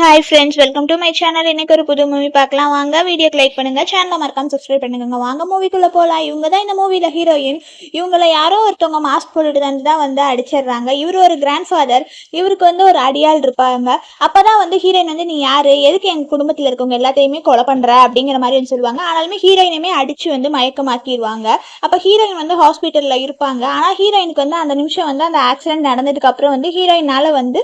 Hi friends welcome to my channel இன்னைக்கு ஒரு புது மூவி பார்க்கலாம். வாங்க வீடியோ லைக் பண்ணுங்க. சேனலை மறக்காம சப்ஸ்கிரைப் பண்ணுங்க வாங்க மூவிக்குள்ள போகலாம் இவங்க தான் இந்த மூவியில் ஹீரோயின் இவங்கள யாரோ ஒருத்தவங்க மாஸ்க் போட்டுட்டு வந்து தான் வந்து அடிச்சிடுறாங்க. இவர் ஒரு கிராண்ட் ஃபாதர் இவருக்கு வந்து ஒரு அடியாள் இருப்பாங்க. அப்போ தான் வந்து ஹீரோயின் வந்து நீ யார்? எதுக்கு எங்கள் குடும்பத்தில் இருக்கவங்க எல்லாத்தையுமே கொலை பண்ணுற அப்படிங்கிற மாதிரி வந்து சொல்லுவாங்க. ஆனாலுமே ஹீரோயினுமே அடிச்சு வந்து மயக்கமாக்கிடுவாங்க. அப்போ ஹீரோயின் வந்து ஹாஸ்பிட்டலில் இருப்பாங்க. ஆனால் ஹீரோயினுக்கு வந்து அந்த நிமிஷம் வந்து அந்த ஆக்சிடென்ட் நடந்ததுக்கு அப்புறம் வந்து ஹீரோயினால் வந்து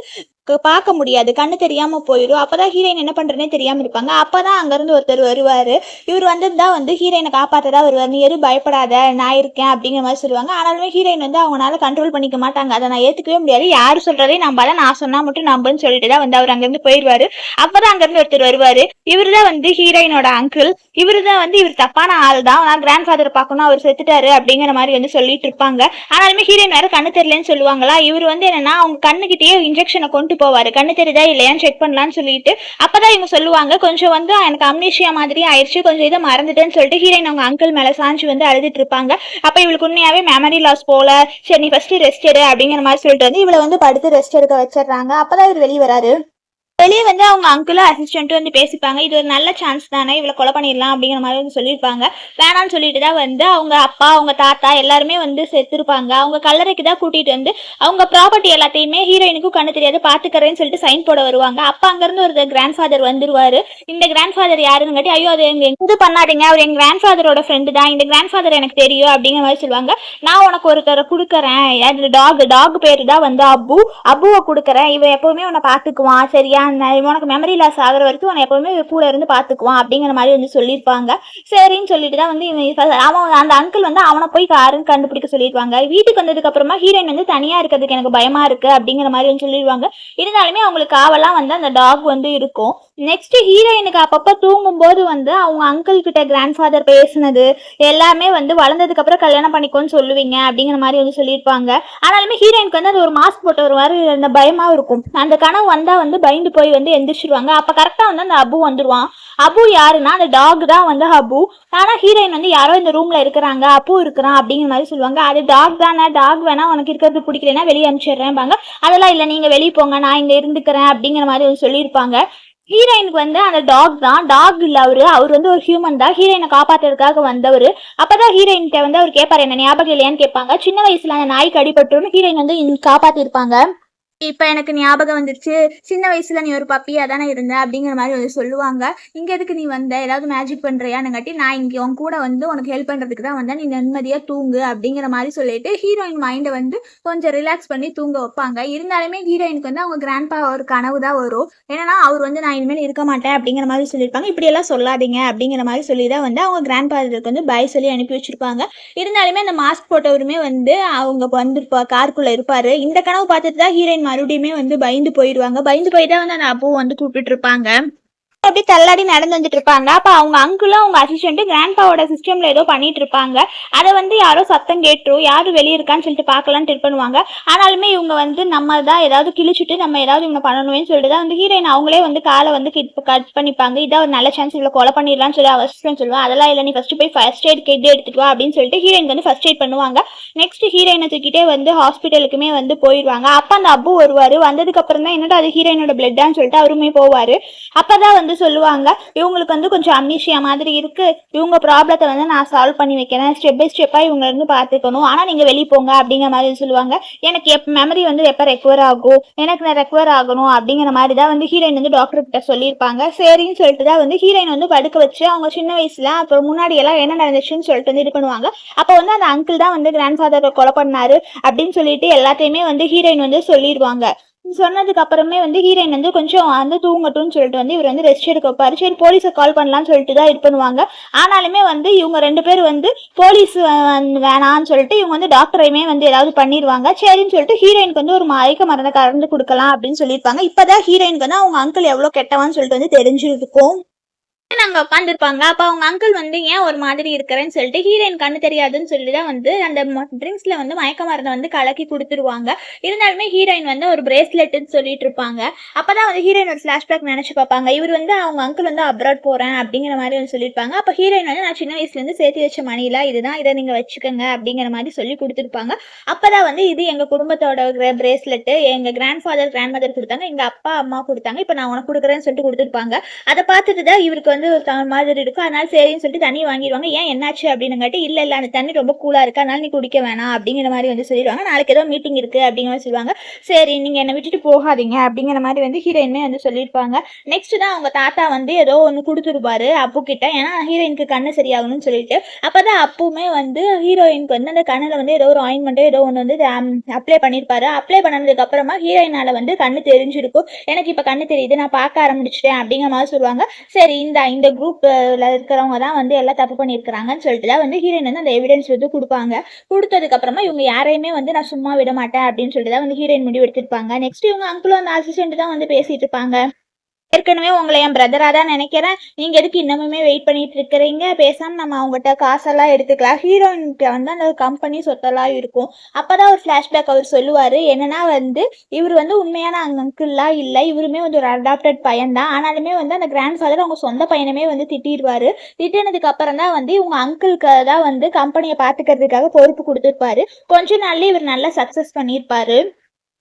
பார்க்க முடியாது. கண்ணு தெரியாம போயிடும். அப்பதான் ஹீரோயின் என்ன பண்றேனே தெரியாம இருப்பாங்க. அப்பதான் அங்கிருந்து ஒருத்தர் வருவாரு. இவர் வந்திருந்தா வந்து ஹீரோயினை காப்பாத்ததா வருவார். நீ எதுவும் பயப்படாத. நான் இருக்கேன். அப்படிங்கிற மாதிரி சொல்லுவாங்க. ஆனாலுமே ஹீரோயின் வந்து அவங்களால கண்ட்ரோல் பண்ணிக்க மாட்டாங்க. அதை நான் ஏத்துக்கவே முடியாது. யார் சொல்றதையும் நம்பாத. நான் சொன்னா மட்டும் நம்புன்னு சொல்லிட்டு தான் வந்து அவர் அங்கிருந்து போயிடுவாரு அப்பதான் அங்கிருந்து ஒருத்தர் வருவாரு. இவர் தான் வந்து ஹீரோயினோட அங்கிள் இவரு தான் வந்து இவர் தப்பான ஆள் தான். நான் கிராண்ட் ஃபாதர் பார்க்கணும். அவர் செத்துட்டாரு அப்படிங்கிற மாதிரி வந்து சொல்லிட்டு இருப்பாங்க. ஆனாலுமே ஹீரோயின் வேற கண்ணு தெரியலன்னு சொல்லுவாங்களா? இவர் வந்து என்னன்னா அவங்க கண்ணுக்கிட்டேயே இன்ஜெக்ஷனை கொண்டு போவாரு. கண்ணு தெரியுதா? இல்லையான்னு செக் பண்ணலாம்னு சொல்லிட்டு அப்பதான் இவங்க சொல்லுவாங்க கொஞ்சம் வந்து எனக்கு அம்னேஷியா மாதிரி ஆயிடுச்சு கொஞ்சம் இதை மறந்துட்டேன்னு சொல்லிட்டு ஹீரோயின் அவங்க அங்கிள் மேல சாஞ்சு வந்து அழுதுட்டு இருப்பாங்க. அப்ப இவளுக்கு உண்மையாவே மெமரி லாஸ் போல சரி நீ ஃபர்ஸ்ட் ரெஸ்ட் எடு அப்படிங்கிற மாதிரி சொல்லிட்டு வந்து இவளை வந்து படுத்து ரெஸ்ட் எடுக்க வச்சிடுறாங்க. அப்பதான் இவர் வெளியே வராரு. வெளியே வந்து அவங்க அங்கிளும் அசிஸ்டன்ட்டும் வந்து பேசிப்பாங்க. இது ஒரு நல்ல சான்ஸ் தானே இவ்வளோ கொலை பண்ணிடலாம் அப்படிங்கிற மாதிரி வந்து சொல்லியிருப்பாங்க. வேணாம்னு சொல்லிட்டு தான் வந்து அவங்க அப்பா அவங்க தாத்தா எல்லாருமே வந்து செத்துருப்பாங்க. அவங்க கல்லறைக்கு தான் கூட்டிகிட்டு வந்து அவங்க ப்ராப்பர்ட்டி எல்லாத்தையுமே ஹீரோயினுக்கும் கண்ணு தெரியாது பாத்துக்கறேன்னு சொல்லிட்டு சைன் போட வருவாங்க. அப்போ அங்கேருந்து ஒரு கிராண்ட் ஃபாதர் வந்துருவார். இந்த கிராண்ட் ஃபாதர் யாருன்னு கேட்டி ஐயோ அது எங்க இது பண்ணாதீங்க. அவர் எங்கள் கிராண்ட் ஃபாதரோட ஃப்ரெண்டு தான். இந்த கிராண்ட் ஃபாதர் எனக்கு தெரியும் அப்படிங்கிற மாதிரி சொல்லுவாங்க. நான் உனக்கு ஒருத்தரை கொடுக்குறேன். அது டாக் டாக் பேர் தான் வந்து அப்பு அப்புவை கொடுக்குறேன். இவன் எப்போவுமே உன்னை பார்த்துக்குவான் சரியா? நான் உனக்கு மெமரி லாஸ் ஆகிற வரைக்கும் உன்னை எப்பவுமே கூட இருந்து பார்த்துக்குவான் அப்படிங்கிற மாதிரி வந்து சொல்லியிருப்பாங்க. சரின்னு சொல்லிட்டு தான் வந்து இவன் அவன் அந்த அங்கிள் வந்து அவனை போய் காருன்னு கண்டுபிடிக்க சொல்லிடுவாங்க வீட்டுக்கு வந்ததுக்கு அப்புறமா ஹீரோயின் வந்து தனியா இருக்கிறதுக்கு எனக்கு பயமா இருக்கு அப்படிங்கிற மாதிரி வந்து சொல்லிடுவாங்க இருந்தாலுமே அவங்களுக்கு காவலாம் வந்து அந்த டாக் வந்து இருக்கும். நெக்ஸ்ட் ஹீரோயினுக்கு அப்பப்போ தூங்கும்போது வந்து அவங்க அங்கிள் கிட்ட கிராண்ட் ஃபாதர் பேசுனது எல்லாமே வந்து வளர்ந்ததுக்கு அப்புறம் கல்யாணம் பண்ணிக்கோன்னு சொல்லுவீங்க அப்படிங்கிற மாதிரி வந்து சொல்லியிருப்பாங்க. ஆனாலுமே ஹீரோயினுக்கு வந்து அது ஒரு மாஸ்க் போட்ட ஒரு மாதிரி அந்த பயமாக இருக்கும். அந்த கனவு வந்தால் வந்து பயந்து போய் வந்து எந்திரிச்சிருவாங்க. அப்போ கரெக்டாக வந்து அந்த அபு வந்துடுவான் அபு யாருன்னா அந்த டாக் தான் வந்து அபு. ஆனால் ஹீரோயின் வந்து யாரோ இந்த ரூம்ல இருக்கிறாங்க அப்பு இருக்கிறான் அப்படிங்கிற மாதிரி சொல்லுவாங்க. அது டாக் தானே டாக் வேணா உனக்கு இருக்கிறது பிடிக்கலன்னா வெளியே அனுப்பிச்சிடுறேன்பாங்க. அதெல்லாம் இல்லை நீங்க வெளியே போங்க நான் இங்கே இருந்துக்கிறேன் அப்படிங்கிற மாதிரி வந்து சொல்லியிருப்பாங்க. ஹீரோயினுக்கு வந்து அந்த டாக் தான். டாக் இல்ல அவரு. அவர் வந்து ஒரு ஹியூமன் தான். ஹீரோயினை காப்பாத்துறதுக்காக வந்தவர். அப்பதான் ஹீரோயின்கிட்ட வந்து அவர் கேட்பாரு என்ன ஞாபகம் இல்லையான்னு கேட்பாங்க. சின்ன வயசுல அந்த நாய்க்கு அடிபட்டுன்னு ஹீரோயின் வந்து காப்பாத்திருப்பாங்க. இப்ப எனக்கு ஞாபகம் வந்துருச்சு. சின்ன வயசுல நீ ஒரு பப்பியா தானே இருந்த அப்படிங்கிற மாதிரி வந்து சொல்லுவாங்க. இங்க எதுக்கு நீ வந்த? ஏதாவது மேஜிக் பண்றியான்னுங்காட்டி நான் இங்க உன் கூட வந்து உனக்கு ஹெல்ப் பண்றதுக்கு தான் வந்தேன். நீ நிம்மதியா தூங்கு அப்படிங்கிற மாதிரி சொல்லிட்டு ஹீரோயின் மைண்டை வந்து கொஞ்சம் ரிலாக்ஸ் பண்ணி தூங்க வைப்பாங்க. இருந்தாலுமே ஹீரோயினுக்கு வந்து அவங்க கிராண்ட்பா ஒரு கனவு தான் வரும். ஏன்னா அவர் வந்து நான் இனிமேல் இருக்க மாட்டேன் அப்படிங்கிற மாதிரி சொல்லியிருப்பாங்க. இப்படியெல்லாம் சொல்லாதீங்க அப்படிங்கிற மாதிரி சொல்லி தான் வந்து அவங்க கிராண்ட் ஃபாதருக்கு வந்து பை சொல்லி அனுப்பி வச்சிருப்பாங்க. இருந்தாலுமே அந்த மாஸ்க் போட்டவருமே வந்து அவங்க வந்திருப்பா காருக்குள்ள இருப்பாரு. இந்த கனவு பார்த்துட்டு தான் ஹீரோயின் மறுபடியுமே வந்து பயந்து போயிடுவாங்க. பயந்து போய் தான் வந்து அந்த அப்பு வந்து கூப்பிட்டு இருப்பாங்க. அப்படியே தள்ளாடி நடந்து வந்துட்டு இருப்பாங்க அப்ப அவங்க அங்கிளும் அவங்க அசிஸ்டன்ட் கிராண்ட்பாவோட சிஸ்டம்ல ஏதோ பண்ணிட்டு இருப்பாங்க. அதை வந்து யாரோ சத்தம் கேட்டுரும். யாரு வெளியே இருக்கான்னு சொல்லிட்டு பார்க்கலான்னு ட்ரிப் பண்ணுவாங்க. ஆனாலுமே இவங்க வந்து நம்ம தான் ஏதாவது கிழிச்சுட்டு நம்ம ஏதாவது இவங்க பண்ணணும்னு சொல்லிட்டு தான் வந்து ஹீரோயின் அவங்களே வந்து காலை வந்து கட் பண்ணிப்பாங்க. இதான் ஒரு நல்ல சான்ஸ் இவ்வளோ கொலை பண்ணிடலாம்னு சொல்லி அவசியம் சொல்லுவாங்க அதெல்லாம் இல்லை நீ ஃபர்ஸ்ட் போய் ஃபர்ஸ்ட் எய்ட் கிட் எடுத்துட்டு வா அப்படின்னு சொல்லிட்டு ஹீரோயின் வந்து ஃபர்ஸ்ட் எய்ட் பண்ணுவாங்க. நெக்ஸ்ட் ஹீரோயினை தூக்கிட்டே வந்து ஹாஸ்பிட்டலுக்குமே வந்து போயிடுவாங்க. அப்ப அந்த அப்பு வருவாரு. வந்ததுக்கு அப்புறம் தான் என்னடா அது ஹீரோயினோட பிளட்டான்னு சொல்லிட்டு அவருமே போவாரு. அப்பதான் வந்து சொல்லுவாங்க. இவங்களுக்கு வந்து கொஞ்சம் அம்னிஷியா மாதிரி இருக்கு. இவங்க ப்ராப்ளத்தை வந்து நான் சால்வ் பண்ணி வைக்கிறேன். ஸ்டெப் பை ஸ்டெப்பா இவங்க இருந்து பார்த்துக்கணும் ஆனா நீங்க வெளியே போங்க அப்படிங்கிற மாதிரி சொல்லுவாங்க. எனக்கு எப் மெமரி வந்து எப்போ ரெக்வர் ஆகும்? எனக்கு நான் ரெக்வர் ஆகணும் அப்படிங்கிற மாதிரி தான் வந்து ஹீரோயின் வந்து டாக்டர் கிட்ட சொல்லியிருப்பாங்க. சரின்னு சொல்லிட்டு தான் வந்து ஹீரோயின் வந்து படுக்க வச்சு அவங்க சின்ன வயசுல அப்புறம் முன்னாடி எல்லாம் என்ன நடந்துச்சுன்னு சொல்லிட்டு வந்து இது பண்ணுவாங்க. அப்போ வந்து அந்த அங்கிள் தான் வந்து கிராண்ட் ஃபாதரை கொலை பண்ணாரு அப்படின்னு சொல்லிட்டு எல்லாத்தையுமே வந்து ஹீரோயின் வந்து சொல்லிடுவாங்க சொன்னதுக்கு அப்புறமே வந்து ஹீரோயின் வந்து கொஞ்சம் வந்து தூங்கட்டும்னு சொல்லிட்டு வந்து இவர் வந்து ரெஸ்ட் எடுக்க வைப்பாரு. சரி போலீஸை கால் பண்ணலாம்னு சொல்லிட்டு தான் இது பண்ணுவாங்க. ஆனாலுமே வந்து இவங்க ரெண்டு பேர் வந்து போலீஸ் வேணாம்னு சொல்லிட்டு இவங்க வந்து டாக்டரையுமே வந்து ஏதாவது பண்ணிடுவாங்க சரின்னு சொல்லிட்டு ஹீரோயினுக்கு வந்து ஒரு மயக்க மருந்தை கலந்து கொடுக்கலாம் அப்படின்னு சொல்லியிருப்பாங்க. இப்போதான் ஹீரோயினுக்கு வந்து அவங்க அங்கிள் எவ்வளோ கெட்டவான்னு சொல்லிட்டு வந்து தெரிஞ்சிருக்கும். அங்க உட்காந்துருப்பாங்க அப்ப அவங்க அங்கிள் வந்து ஏன் ஒரு மாதிரி இருக்கிறேன்னு சொல்லிட்டு ஹீரோயின் கண்ணு தெரியாதுன்னு சொல்லி தான் வந்து அந்த ட்ரிங்க்ஸ்ல வந்து மயக்க மருந்தை வந்து கலக்கி கொடுத்துருவாங்க. இருந்தாலுமே ஹீரோயின் வந்து ஒரு பிரேஸ்லெட்னு சொல்லிட்டு இருப்பாங்க அப்பதான் வந்து ஹீரோயின் ஒரு ஃபிளாஷ்பேக் நினைச்சு பார்ப்பாங்க. இவர் வந்து அவங்க அங்கிள் வந்து அப்ராட் போறேன் அப்படிங்கிற மாதிரி வந்து சொல்லியிருப்பாங்க. அப்ப ஹீரோயின் வந்து நான் சின்ன வயசுல இருந்து சேர்த்து வச்ச மணிலா இதுதான் இதை நீங்க வச்சுக்கோங்க அப்படிங்கிற மாதிரி சொல்லி கொடுத்துருப்பாங்க. அப்பதான் வந்து இது எங்க குடும்பத்தோட பிரேஸ்லெட் எங்க கிராண்ட் ஃபாதர் கிராண்ட் மதர் கொடுத்தாங்க. எங்க அப்பா அம்மா கொடுத்தாங்க. இப்ப நான் உனக்கு கொடுக்குறேன்னு சொல்லிட்டு கொடுத்துருப்பாங்க. அதை பார்த்துட்டு தான் இவருக்கு வந்து ஒரு மாதிரி இருக்கும். அதனால சரின்னு சொல்லிட்டு தண்ணி வாங்கிடுவாங்க. ஏன் என்னாச்சு அப்படின்னுங்காட்டி இல்லை இல்லை அந்த தண்ணி ரொம்ப கூலாக இருக்கு. அதனால நீ குடிக்க வேணாம். அப்படிங்கிற மாதிரி வந்து சொல்லிடுவாங்க. நாளைக்கு ஏதோ மீட்டிங் இருக்குது அப்படிங்கிற மாதிரி சொல்லுவாங்க. சரி நீங்கள் என்னை விட்டுட்டு போகாதீங்க அப்படிங்கிற மாதிரி வந்து ஹீரோயினுமே வந்து சொல்லியிருப்பாங்க. நெக்ஸ்ட் தான் அவங்க தாத்தா வந்து ஏதோ ஒன்று கொடுத்துருப்பாரு அப்பு கிட்ட ஏன்னா ஹீரோயினுக்கு கண்ணு சரியாகணும்னு சொல்லிட்டு. அப்போ தான் அப்புமே வந்து ஹீரோயினுக்கு வந்து அந்த கண்ணில் வந்து ஏதோ ஒரு ஆயின்மெண்ட்டோ ஏதோ ஒன்று வந்து அப்ளை பண்ணியிருப்பாரு. அப்ளை பண்ணதுக்கு அப்புறமா ஹீரோயினால வந்து கண்ணு தெரிஞ்சிருக்கும். எனக்கு இப்போ கண்ணு தெரியுது. நான் பார்க்க ஆரம்பிச்சிட்டேன் அப்படிங்கிற மாதிரி சொல்லுவாங்க. சரி இந்த இந்த குரூப்ல இருக்கிறவங்க தான் வந்து எல்லாம் தப்பு பண்ணியிருக்கிறாங்கன்னு சொல்லிட்டு தான் வந்து ஹீரோயின் வந்து அந்த எவிடன்ஸ் வந்து கொடுப்பாங்க. கொடுத்ததுக்கு அப்புறமா இவங்க யாரையுமே வந்து நான் சும்மா விட மாட்டேன் அப்படின்னு சொல்லிட்டு தான் வந்து ஹீரோயின் முடிவு எடுத்திருப்பாங்க. நெக்ஸ்ட் இவங்க அங்கிளும் அந்த அசிஸ்டன்ட் தான் வந்து பேசிட்டு இருப்பாங்க. ஏற்கனவே உங்களை என் பிரதராக தான் நினைக்கிறேன். நீங்கள் எதுக்கு இன்னமுமே வெயிட் பண்ணிட்டு இருக்கிறீங்க? பேசாமல் நம்ம அவங்ககிட்ட காசெல்லாம் எடுத்துக்கலாம். ஹீரோயின்கிட்ட வந்து அந்த கம்பெனி சொத்தெல்லாம் இருக்கும். அப்போ தான் ஒரு ஃப்ளாஷ்பேக் அவர் சொல்லுவார். என்னன்னா வந்து இவர் வந்து உண்மையான அங்கிள்லாம் இல்லை. இவருமே வந்து ஒரு அடாப்டட் பையன் தான். ஆனாலுமே வந்து அந்த கிராண்ட் ஃபாதர் அவங்க சொந்த பையனுமே வந்து திட்டிடுவார். திட்டினதுக்கு அப்புறம் தான் வந்து இவங்க அங்கிளுக்கு தான் வந்து கம்பெனியை பார்த்துக்கிறதுக்காக பொறுப்பு கொடுத்துருப்பாரு. கொஞ்ச நாள்லேயே இவர் நல்லா சக்ஸஸ் பண்ணியிருப்பாரு.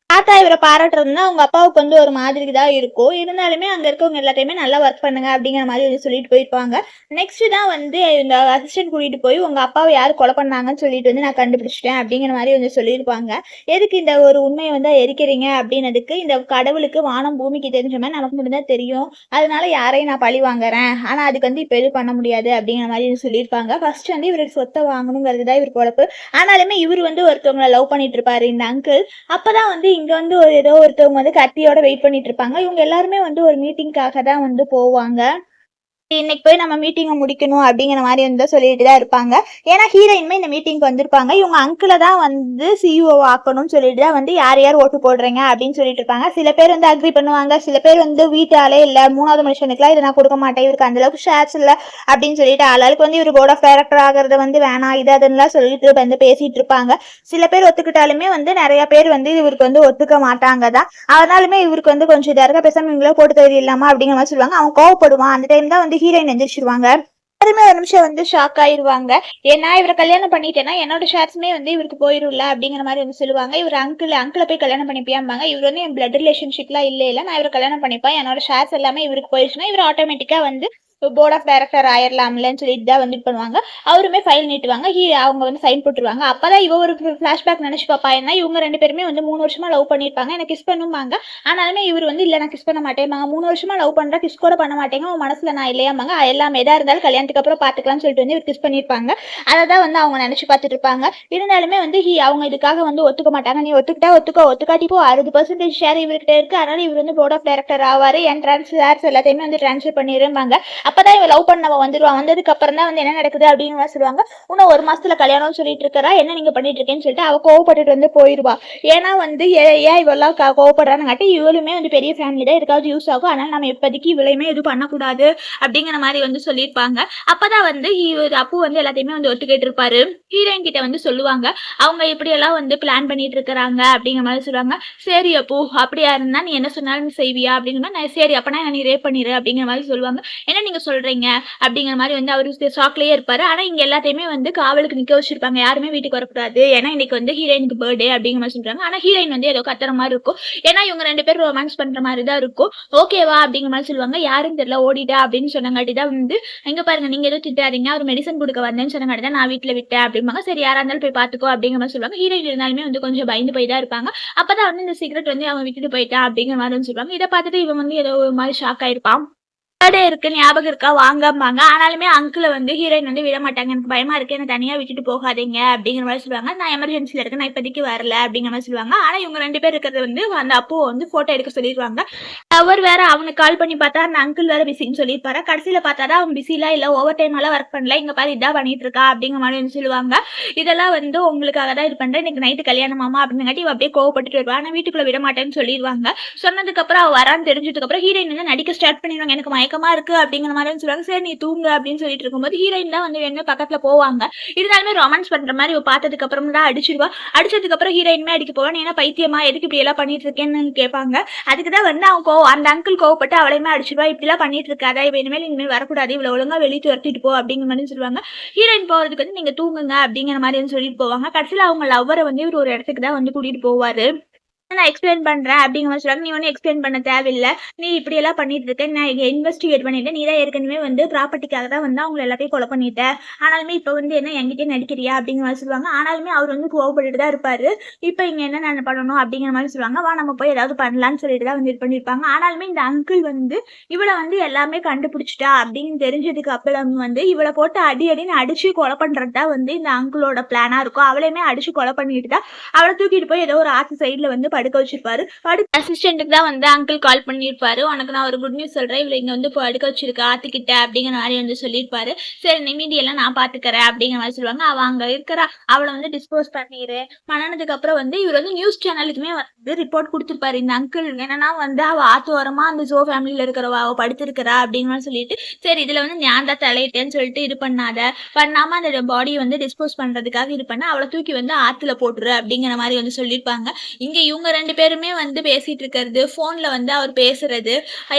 தாத்தா இவரை பாராட்டுறதுனா அவங்க அப்பாவுக்கு வந்து ஒரு மாதிரி தான் இருக்கும். இருந்தாலுமே அங்க இருக்கவங்க எல்லாத்தையுமே நல்லா ஒர்க் பண்ணுங்க அப்படிங்கிற மாதிரி வந்து சொல்லிட்டு போயிருப்பாங்க. நெக்ஸ்ட் தான் வந்து இந்த அசிஸ்டன்ட் கூட்டிட்டு போய் உங்க அப்பாவை யார் கொலை பண்ணாங்கன்னு சொல்லிட்டு வந்து நான் கண்டுபிடிச்சிட்டேன் அப்படிங்கிற மாதிரி வந்து சொல்லியிருப்பாங்க. எதுக்கு இந்த ஒரு உண்மையை வந்து எரிக்கிறீங்க அப்படின்னதுக்கு இந்த கடவுளுக்கு வானம் பூமிக்கு தெரிஞ்ச மாதிரி நமக்கு மட்டும்தான் தெரியும். அதனால யாரையும் நான் பழி வாங்குறேன். ஆனா அதுக்கு வந்து இப்ப எதுவும் பண்ண முடியாது அப்படிங்கிற மாதிரி வந்து சொல்லியிருப்பாங்க. ஃபர்ஸ்ட் வந்து இவருக்கு சொத்தை வாங்கணுங்கிறது தான் இவர் பொழப்பு ஆனாலுமே இவர் வந்து ஒருத்தவங்களை லவ் பண்ணிட்டு இருப்பாரு இந்த அங்கிள் அப்பதான் வந்து இங்க வந்து ஒரு ஏதோ ஒருத்தவங்க வந்து கத்தியோட வெயிட் பண்ணிட்டு இருப்பாங்க. இவங்க எல்லாருமே வந்து ஒரு மீட்டிங்காக தான் வந்து போவாங்க. இன்னைக்கு போய் நம்ம மீட்டிங்கை முடிக்கணும் அப்படிங்கிற மாதிரி வந்து சொல்லிட்டு தான் இருப்பாங்க. ஏன்னா ஹீரோயின்மே இந்த மீட்டிங்க்கு வந்திருப்பாங்க. இவங்க அங்கிளை தான் வந்து சிஇஓ ஆக்கணும்னு சொல்லிட்டு தான் வந்து யார் யார் ஓட்டு போடுறீங்க அப்படின்னு சொல்லிட்டு இருப்பாங்க. சில பேர் வந்து அக்ரி பண்ணுவாங்க. சில பேர் வந்து வீட்டாலே இல்லை மூணாவது மனுஷனுக்குலாம் இதை நான் கொடுக்க மாட்டேன். இவருக்கு அந்த அளவுக்கு ஷேர்ஸ் இல்லை அப்படின்னு சொல்லிட்டு ஆளாளுக்கு வந்து இவர் போர்ட் ஆஃப் டைரக்டர் ஆகிறது வந்து வேணாம் இது அதுன்னுலாம் சொல்லிட்டு வந்து பேசிட்டு இருப்பாங்க. சில பேர் ஒத்துக்கிட்டாலுமே வந்து நிறைய பேர் வந்து இவருக்கு வந்து ஒத்துக்க மாட்டாங்க தான் அதனாலுமே இவருக்கு வந்து கொஞ்சம் இதாக இருக்க பேசாமல் இவங்களே போட்டு தகுதி இல்லாமல் அப்படிங்கிற மாதிரி சொல்லுவாங்க. அவன் கோவப்படுவான். அந்த டைம் தான் வந்து ஹீரோயின் எந்திரிச்சிருவாங்க? எல்லாருமே ஒரு நிமிஷம் வந்து ஷாக் ஆயிருவாங்க. ஏன்னா இவரை கல்யாணம் பண்ணிட்டேன்னா என்னோட ஷேர்ஸ்மே வந்து இவருக்கு போயிரும்ல அப்படிங்கிற மாதிரி வந்து சொல்லுவாங்க. இவர் அங்கிள் அங்கிளை போய் கல்யாணம் பண்ணிப்பியாம்பாங்க. இவர் வந்து என் பிளட் ரிலேஷன்ஷிப்லாம் இல்லை இல்லை நான் இவரை கல்யாணம் பண்ணிப்பேன். என்னோட ஷேர்ஸ் எல்லாமே இவருக்கு போயிடுச்சுன்னா இவர் ஆட்டோமேட்டிக்காக வந்து போர்ட் ஆஃப் டைரக்டர் ஆயிடலாம்லன்னு சொல்லிட்டு தான் வந்து பண்ணுவாங்க. அவருமே ஃபைல் நீட்டுவாங்க. ஹீ அவங்க வந்து சைன் போட்டுருவாங்க. அப்பதான் இவ ஒரு ஃபிளாஷ்பேக் நினைச்சு பாப்பா. ஏன்னா இவங்க ரெண்டு பேருமே வந்து மூணு வருஷமா லவ் பண்ணியிருப்பாங்க எனக்கு கிஸ் பண்ணுவாங்க ஆனாலுமே இவர் வந்து இல்லை நான் கிஸ் பண்ண மாட்டேன்பாங்க மூணு வருஷமா லவ் பண்றா கிஸ் கூட பண்ண மாட்டேங்க உன் மனசுல நான் இல்லையாமாங்க எல்லாமே எதா இருந்தாலும் கல்யாணத்துக்கு அப்புறம் பாத்துக்கலாம்னு சொல்லிட்டு வந்து இவர் கிஸ் பண்ணியிருப்பாங்க அதை தான் வந்து அவங்க நினைச்சு பார்த்துட்டு இருப்பாங்க இருந்தாலுமே வந்து ஹி அவங்க இதுக்காக வந்து ஒத்துக்க மாட்டாங்க. நீ ஒத்துக்கிட்டா ஒத்துக்க. ஒத்துக்காட்டி போ. அறுபது பர்சன்டேஜ் ஷேர் இவர்கிட்ட இருக்குது அதனால இவர் வந்து போர்ட் ஆஃப் டைரக்டர் ஆவார். என் ட்ரான்ஸ்ஃபர்ஸ் எல்லாத்தையுமே வந்து ட்ரான்ஸ்ஃபர் பண்ணிருப்பாங்க அப்பதான் இவன் லவ் பண்ணவ வந்துடுவான் வந்ததுக்கு அப்புறம் தான் வந்து என்ன நடக்குது அப்படின்னு சொல்லுவாங்க. இன்னும் ஒரு மாசத்துல கல்யாணம் சொல்லிட்டு இருக்கிறா. என்ன நீங்க பண்ணிட்டு இருக்கேன்னு சொல்லிட்டு அவ கோவப்பட்டுட்டு வந்து போயிருவா. ஏன்னா வந்து ஏ- ஏன் இவெல்லாம் க- இவளுமே வந்து பெரிய ஃபேமிலி தான். இருக்காவது யூஸ் ஆகும். அதனால நம்ம இப்போதைக்கு இவளையுமே எதுவும் பண்ணக்கூடாது அப்படிங்கிற மாதிரி வந்து சொல்லியிருப்பாங்க. அப்பதான் வந்து அப்பு வந்து எல்லாத்தையுமே வந்து ஒத்துக்கிட்டு இருப்பாரு. ஹீரோயின் கிட்ட வந்து சொல்லுவாங்க. அவங்க இப்படி எல்லாம் வந்து பிளான் பண்ணிட்டு இருக்கிறாங்க அப்படிங்கிற மாதிரி சொல்லுவாங்க. சரி அப்போ அப்படியா இருந்தா நீ என்ன சொன்னாலும் செய்வியா அப்படிங்கிற மாதிரி நான் சரி அப்பனா நீ ரேப் பண்ணிடு அப்படிங்கிற மாதிரி சொல்லுவாங்க. ஏன்னா நீங்க சொல்றீங்க அப்படிங்கிற மாதிரி வந்து அவரு ஷாக்லயே இருப்பாரு. ஆனா இங்க எல்லாத்தையுமே வந்து காவலுக்கு நிக்க வச்சிருப்பாங்க. யாருமே வீட்டுக்கு வரக்கூடாது. ஏன்னா இன்னைக்கு வந்து ஹீரோயினுக்கு பர்த்டே அப்படிங்கிற மாதிரி சொல்றாங்க. ஆனா ஹீரோயின் வந்து ஏதோ கத்துற மாதிரி இருக்கும். ஏன்னா இவங்க ரெண்டு பேரும் ரொமான்ஸ் பண்ற மாதிரி தான் இருக்கும். ஓகேவா அப்படிங்கிற மாதிரி சொல்லுவாங்க. யாரும் தெரியல. ஓடிட்டா அப்படின்னு சொன்னங்காட்டி தான் வந்து எங்க பாருங்க நீங்க ஏதோ திட்டாதீங்க. அவர் மெடிசன் கொடுக்க வந்தேன்னு சொன்னங்காட்டி தான் நான் வீட்டுல விட்டேன். அப்படிம்பாங்க. சரி யாரா இருந்தாலும் போய் பாத்துக்கோ அப்படிங்கிற மாதிரி சொல்லுவாங்க. ஹீரோயின் இருந்தாலுமே வந்து கொஞ்சம் பயந்து போய் தான் இருப்பாங்க. அப்பதான் வந்து இந்த சீக்ரெட் வந்து அவன் விட்டுட்டு போயிட்டான் அப்படிங்கிற மாதிரி சொல்லுவாங்க. இதை பார்த்துட்டு இவன் வந்து ஏதோ ஒரு மாதிரி ஷாக் ஆயிருப்பான். பர்த்டே இருக்கு? ஞாபகம் இருக்கா? வாங்கம்பாங்க. ஆனாலுமே அங்கிளை வந்து ஹீரோயின் வந்து விட மாட்டாங்க. எனக்கு பயமா இருக்கு. என்ன தனியா விட்டுட்டு போகாதீங்க அப்படிங்கிற மாதிரி சொல்லுவாங்க. நான் எமர்ஜென்சில இருக்கேன். நான் இப்போதைக்கு வரல அப்படிங்கிற மாதிரி சொல்லுவாங்க. ஆனா இவங்க ரெண்டு பேர் இருக்கிறது வந்து அந்த அப்போ வந்து போட்டோ எடுக்க சொல்லிடுவாங்க. அவர் வேற அவனுக்கு கால் பண்ணி பார்த்தா அந்த அங்கிள் வேற பிஸின்னு சொல்லியிருப்பாரு. கடைசியில பார்த்தாதான் அவன் பிஸிலாம் இல்ல ஓவர் டைம் எல்லாம் ஒர்க் பண்ணல. இங்க பாரு இதான் பண்ணிட்டு இருக்கா அப்படிங்கிற மாதிரி வந்து சொல்லுவாங்க. இதெல்லாம் வந்து உங்களுக்காக தான் இது பண்றேன். இன்னைக்கு நைட்டு கல்யாணமாமா அப்படிங்காட்டி இவ அப்படியே கோவப்பட்டுட்டு வருவா. ஆனா வீட்டுக்குள்ள விட மாட்டேன்னு சொல்லிடுவாங்க. சொன்னதுக்கு அப்புறம் அவ வரான்னு தெரிஞ்சதுக்கு அப்புறம் ஹீரோயின் வந்து நடிக்க ஸ்டார்ட் பண்ணிடுவாங்க. எனக்கு மயக்க மயக்கமா இருக்கு அப்படிங்கிற மாதிரி சொல்லுவாங்க. சரி நீ தூங்கு அப்படின்னு சொல்லிட்டு இருக்கும்போது ஹீரோயின் தான் வந்து வேணுமே பக்கத்துல போவாங்க. இருந்தாலுமே ரொமான்ஸ் பண்ற மாதிரி பார்த்ததுக்கு அப்புறம் தான் அடிச்சிருவா. அடிச்சதுக்கு அப்புறம் ஹீரோயினுமே அடிக்க போவேன் ஏன்னா பைத்தியமா? எதுக்கு இப்படி எல்லாம் பண்ணிட்டு இருக்கேன்னு கேட்பாங்க. அதுக்கு தான் வந்து அவங்க கோவம் அந்த அங்கிள் கோவப்பட்டு அவளையுமே அடிச்சிருவா. இப்படி எல்லாம் பண்ணிட்டு இருக்காதா. இவ இனிமேல் இனிமேல் வரக்கூடாது. இவ்வளவு ஒழுங்கா வெளியே துரத்திட்டு போ அப்படிங்கிற மாதிரி சொல்லுவாங்க. ஹீரோயின் போறதுக்கு வந்து நீங்க தூங்குங்க அப்படிங்கிற மாதிரி சொல்லிட்டு போவாங்க. கடைசியில் அவங்க லவ்வரை வந்து இவர் ஒரு இடத்துக்கு தான் வந்து கூட்டிட்டு போவாரு. நான் எக்ஸ்பிளைன் பண்றேன் அப்படிங்கிற மாதிரி சொல்றாங்க. நீ ஒன்றும் எக்ஸ்பிளைன் பண்ண தேவையில்லை. நீ இப்படி எல்லாம் பண்ணிட்டு இருக்க. நான் இங்கே இன்வெஸ்டிகேட் பண்ணிட்டேன் நீ தான் ஏற்கனவே வந்து ப்ராப்பர்ட்டிக்காக தான் வந்து அவங்க எல்லாத்தையும் கொலை பண்ணிட்ட. ஆனாலுமே இப்போ வந்து என்ன என்கிட்ட நடிக்கிறியா அப்படிங்கிற மாதிரி சொல்லுவாங்க. ஆனாலுமே அவர் வந்து கோவப்பட்டுட்டு தான் இருப்பாரு. இப்போ இங்கே என்ன நான் பண்ணணும் அப்படிங்கிற மாதிரி சொல்லுவாங்க. வா நம்ம போய் ஏதாவது பண்ணலாம்னு சொல்லிட்டு தான் வந்து இது பண்ணியிருப்பாங்க. ஆனாலுமே இந்த அங்கிள் வந்து இவளை வந்து எல்லாமே கண்டுபிடிச்சிட்டா அப்படின்னு தெரிஞ்சதுக்கு அப்புறம் வந்து இவளை போட்டு அடி அடின்னு அடிச்சு கொலை பண்றது தான் வந்து இந்த அங்கிளோட பிளானா இருக்கும். அவளையுமே அடிச்சு கொலை பண்ணிட்டு தான் அவளை தூக்கிட்டு போய் ஏதோ ஒரு ஆத்து சைடில் வந்து படுக்க வச்சிருப்பாரு. படுக்க அசிஸ்டன்ட்டுக்கு தான் வந்து அங்கிள் கால் பண்ணியிருப்பாரு. உனக்கு நான் ஒரு குட் நியூஸ் சொல்றேன். இவரை இங்க வந்து படுக்க வச்சிருக்க ஆத்துக்கிட்ட அப்படிங்கிற மாதிரி வந்து சொல்லியிருப்பாரு. சரி நிமிதி எல்லாம் நான் பார்த்துக்கிறேன் அப்படிங்கிற மாதிரி சொல்லுவாங்க. அவ அங்க இருக்கிறா. அவளை வந்து டிஸ்போஸ் பண்ணிடு மணனதுக்கு அப்புறம் வந்து இவர் வந்து நியூஸ் சேனலுக்குமே வந்து ரிப்போர்ட் கொடுத்துருப்பாரு. இந்த அங்கிள் என்னன்னா வந்து அவ ஆத்து ஓரமா அந்த ஜோ ஃபேமிலியில் இருக்கிறவ? அவ படுத்திருக்கிறா அப்படிங்கிற சொல்லிட்டு சரி இதுல வந்து நான் தான் தலையிட்டேன்னு சொல்லிட்டு இது பண்ணாத. பண்ணாம அந்த பாடியை வந்து டிஸ்போஸ் பண்றதுக்காக இது பண்ண அவளை தூக்கி வந்து ஆத்துல போட்டுரு அப்படிங்கிற மாதிரி வந்து சொல்லியிருப்பாங்க. இங்கே இவங்க ரெண்டு பேருமே வந்து பேசிட்டு இருக்கிறது ஃபோனில் வந்து அவர் பேசுறது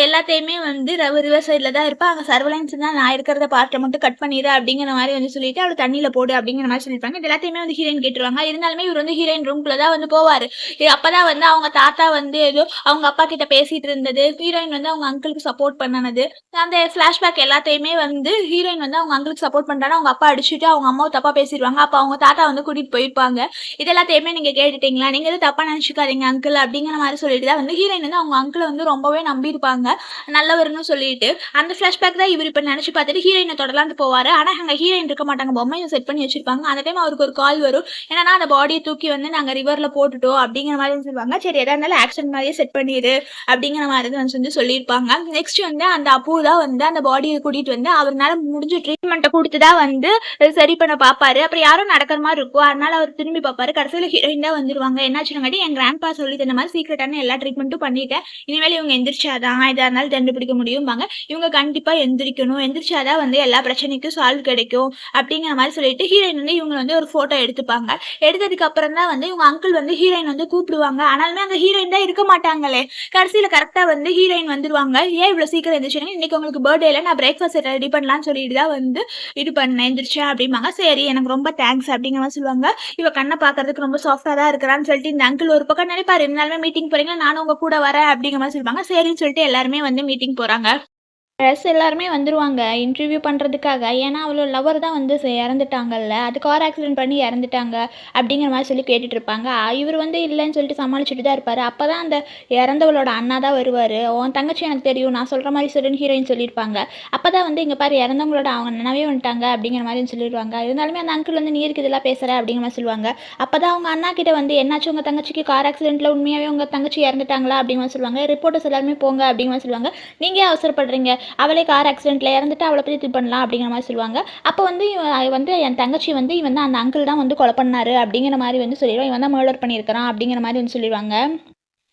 எல்லாத்தையுமே வந்து ரிவர் சைடில் தான் இருப்பா. அங்கே சர்வலைன்ஸ் தான் நான் இருக்கிறத பார்ட்டை மட்டும் கட் பண்ணிடு அப்படிங்கிற மாதிரி வந்து சொல்லிட்டு அவர் தண்ணியில் போடு அப்படிங்கிற மாதிரி சொல்லியிருப்பாங்க இது எல்லாத்தையுமே வந்து ஹீரோயின் கேட்டுருவாங்க. இருந்தாலுமே இவர் வந்து ஹீரோயின் ரூம்குள்ள தான் வந்து போவார். இது அப்பதான் வந்து அவங்க தாத்தா வந்து ஏதோ அவங்க அப்பா கிட்ட பேசிட்டு இருந்தது. ஹீரோயின் வந்து அவங்க அங்கிளுக்கு சப்போர்ட் பண்ணனது. அந்த ஃப்ளாஷ்பேக் எல்லாத்தையுமே வந்து ஹீரோயின் வந்து அவங்க அங்கிளுக்கு சப்போர்ட் பண்ணுறாங்க அவங்க அப்பா அடிச்சுட்டு அவங்க அம்மாவை தப்பாக பேசிடுவாங்க. அப்போ அவங்க தாத்தா வந்து கூட்டிகிட்டு போயிருப்பாங்க. இது எல்லாத்தையுமே கேட்டுட்டீங்களா? நீங்கள் எதுவும் தப்பாக நினச்சிக்காதீங்க. அங்கிள் அப்படிங்கிற மாதிரி சொல்லிட்டு தான் வந்து ஹீரோயின் வந்து அவங்க அங்கிளை வந்து ரொம்பவே நம்பியிருப்பாங்க நல்லவர்னு சொல்லிட்டு. அந்த ஃபிளாஷ்பேக் தான் இவர் இப்ப நினைச்சு பார்த்துட்டு ஹீரோயினை தொடலாந்து போவாரு. ஆனா அங்க ஹீரோயின் இருக்க மாட்டாங்க. பொம்மையை செட் பண்ணி வச்சிருப்பாங்க. அந்த டைம் அவருக்கு ஒரு கால் வரும். என்னன்னா அந்த பாடியை தூக்கி வந்து நாங்க ரிவர்ல போட்டுட்டோம் அப்படிங்கிற மாதிரி சொல்லுவாங்க. சரி எதா இருந்தாலும் ஆக்ஷன் மாதிரியே செட் பண்ணிடு அப்படிங்கிற மாதிரி வந்து வந்து சொல்லியிருப்பாங்க. நெக்ஸ்ட் வந்து அந்த அப்பு தான் வந்து அந்த பாடியை கூட்டிட்டு வந்து அவர்னால முடிஞ்ச ட்ரீட்மெண்ட்டை கொடுத்து தான் வந்து சரி பண்ண பார்ப்பாரு அப்புறம் யாரும் நடக்கிற மாதிரி இருக்கும். அதனால அவர் திரும்பி பார்ப்பாரு கடைசியில் ஹீரோயின் தான் வந்துருவாங்க. என்னாச்சுங்காட்டி என் கிராண்ட்பா சொல்லி தந்த மாதிரி சீக்கிரட்டான எல்லா ட்ரீட்மெண்ட்டும் பண்ணிட்டேன். இனிமேல் இவங்க எந்திரிச்சாதான் இதாக இருந்தாலும் கண்டுபிடிக்க முடியும்பாங்க. இவங்க கண்டிப்பா எந்திரிக்கணும். எந்திரிச்சாதான் வந்து எல்லா பிரச்சனைக்கும் சால்வ் கிடைக்கும் அப்படிங்கிற மாதிரி சொல்லிட்டு ஹீரோயின் வந்து இவங்க வந்து ஒரு போட்டோ எடுத்துப்பாங்க. எடுத்ததுக்கு அப்புறம் தான் வந்து இவங்க அங்கிள் வந்து ஹீரோயின் வந்து கூப்பிடுவாங்க. ஆனாலுமே அந்த ஹீரோயின் தான் இருக்க மாட்டாங்களே. கடைசியில கரெக்டா வந்து ஹீரோயின் வந்துருவாங்க. ஏன் இவ்வளவு சீக்கிரம் எந்திரிச்சு இன்னைக்கு உங்களுக்கு பர்த்டேல நான் பிரேக்ஃபாஸ்ட் ரெடி பண்ணலாம்னு சொல்லிட்டு தான் வந்து இது பண்ணேன். எந்திரிச்சேன் அப்படிம்பாங்க. சரி எனக்கு ரொம்ப தேங்க்ஸ் அப்படிங்கிற மாதிரி சொல்லுவாங்க. இவ கண்ணை பாக்குறதுக்கு ரொம்ப சாஃப்டா தான் இருக்கிறான்னு சொல்லிட்டு இந்த அங்கிள் ஒரு பக்கம் நினைப்பாரு இருந்தாலுமே மீட்டிங் போறீங்களா? நானும் உங்க கூட வரேன் அப்படிங்கிற மாதிரி சொல்லுவாங்க சரின்னு சொல்லிட்டு எல்லாருமே வந்து மீட்டிங் போறாங்க. ட்ரெஸ் எல்லாருமே வந்துருவாங்க இன்டர்வியூ பண்ணுறதுக்காக ஏன்னா அவ்வளோ லவர் தான் வந்து இறந்துட்டாங்கல்ல. அது கார் ஆக்சிடென்ட் பண்ணி இறந்துட்டாங்க அப்படிங்கிற மாதிரி சொல்லி கேட்டுட்டு இருப்பாங்க இவர் வந்து இல்லைன்னு சொல்லிட்டு சமாளிச்சுட்டு தான் இருப்பார். அப்போ தான் அந்த இறந்தவளோட அண்ணா தான் வருவார். உன் தங்கச்சி எனக்கு தெரியும். நான் சொல்கிற மாதிரி சொல்லுன்னு ஹீரோயின் சொல்லியிருப்பாங்க. அப்போ தான் வந்து இங்கே பாரு இறந்தவங்களோட அவங்க நினைவே வந்துட்டாங்க அப்படிங்கிற மாதிரி சொல்லிடுவாங்க இருந்தாலுமே அந்த அங்கிள் வந்து நீ இருக்கு இதெல்லாம் பேசுகிற அப்படிங்கிற மாதிரி சொல்லுவாங்க. அப்போ தான் அவங்க அண்ணா கிட்ட வந்து என்னாச்சு? உங்கள் தங்கச்சிக்கு கார் ஆக்சிடென்ட்டில் உண்மையாகவே உங்கள் தங்கச்சி இறந்துட்டாங்களா? அப்படிங்கிற மாதிரி சொல்லுவாங்க. ரிப்போர்ட்டர்ஸ் எல்லாருமே போங்க அப்படிங்கிற மாதிரி சொல்லுவாங்க. நீங்கள் ஏன் அவசரப்படுறீங்க? அவளே கார் ஆக்சிடென்ட்ல இறந்துட்டு அவளை பற்றி இது பண்ணலாம் அப்படிங்கிற மாதிரி சொல்லுவாங்க. அப்போ வந்து இவன் வந்து என் தங்கச்சி வந்து இவன் தான் அந்த அங்கிள் தான் வந்து கொலை பண்ணாரு அப்படிங்கிற மாதிரி வந்து சொல்லிடுவான் இவன் தான் மர்டர் பண்ணியிருக்கிறான் அப்படிங்கிற மாதிரி வந்து சொல்லிடுவாங்க.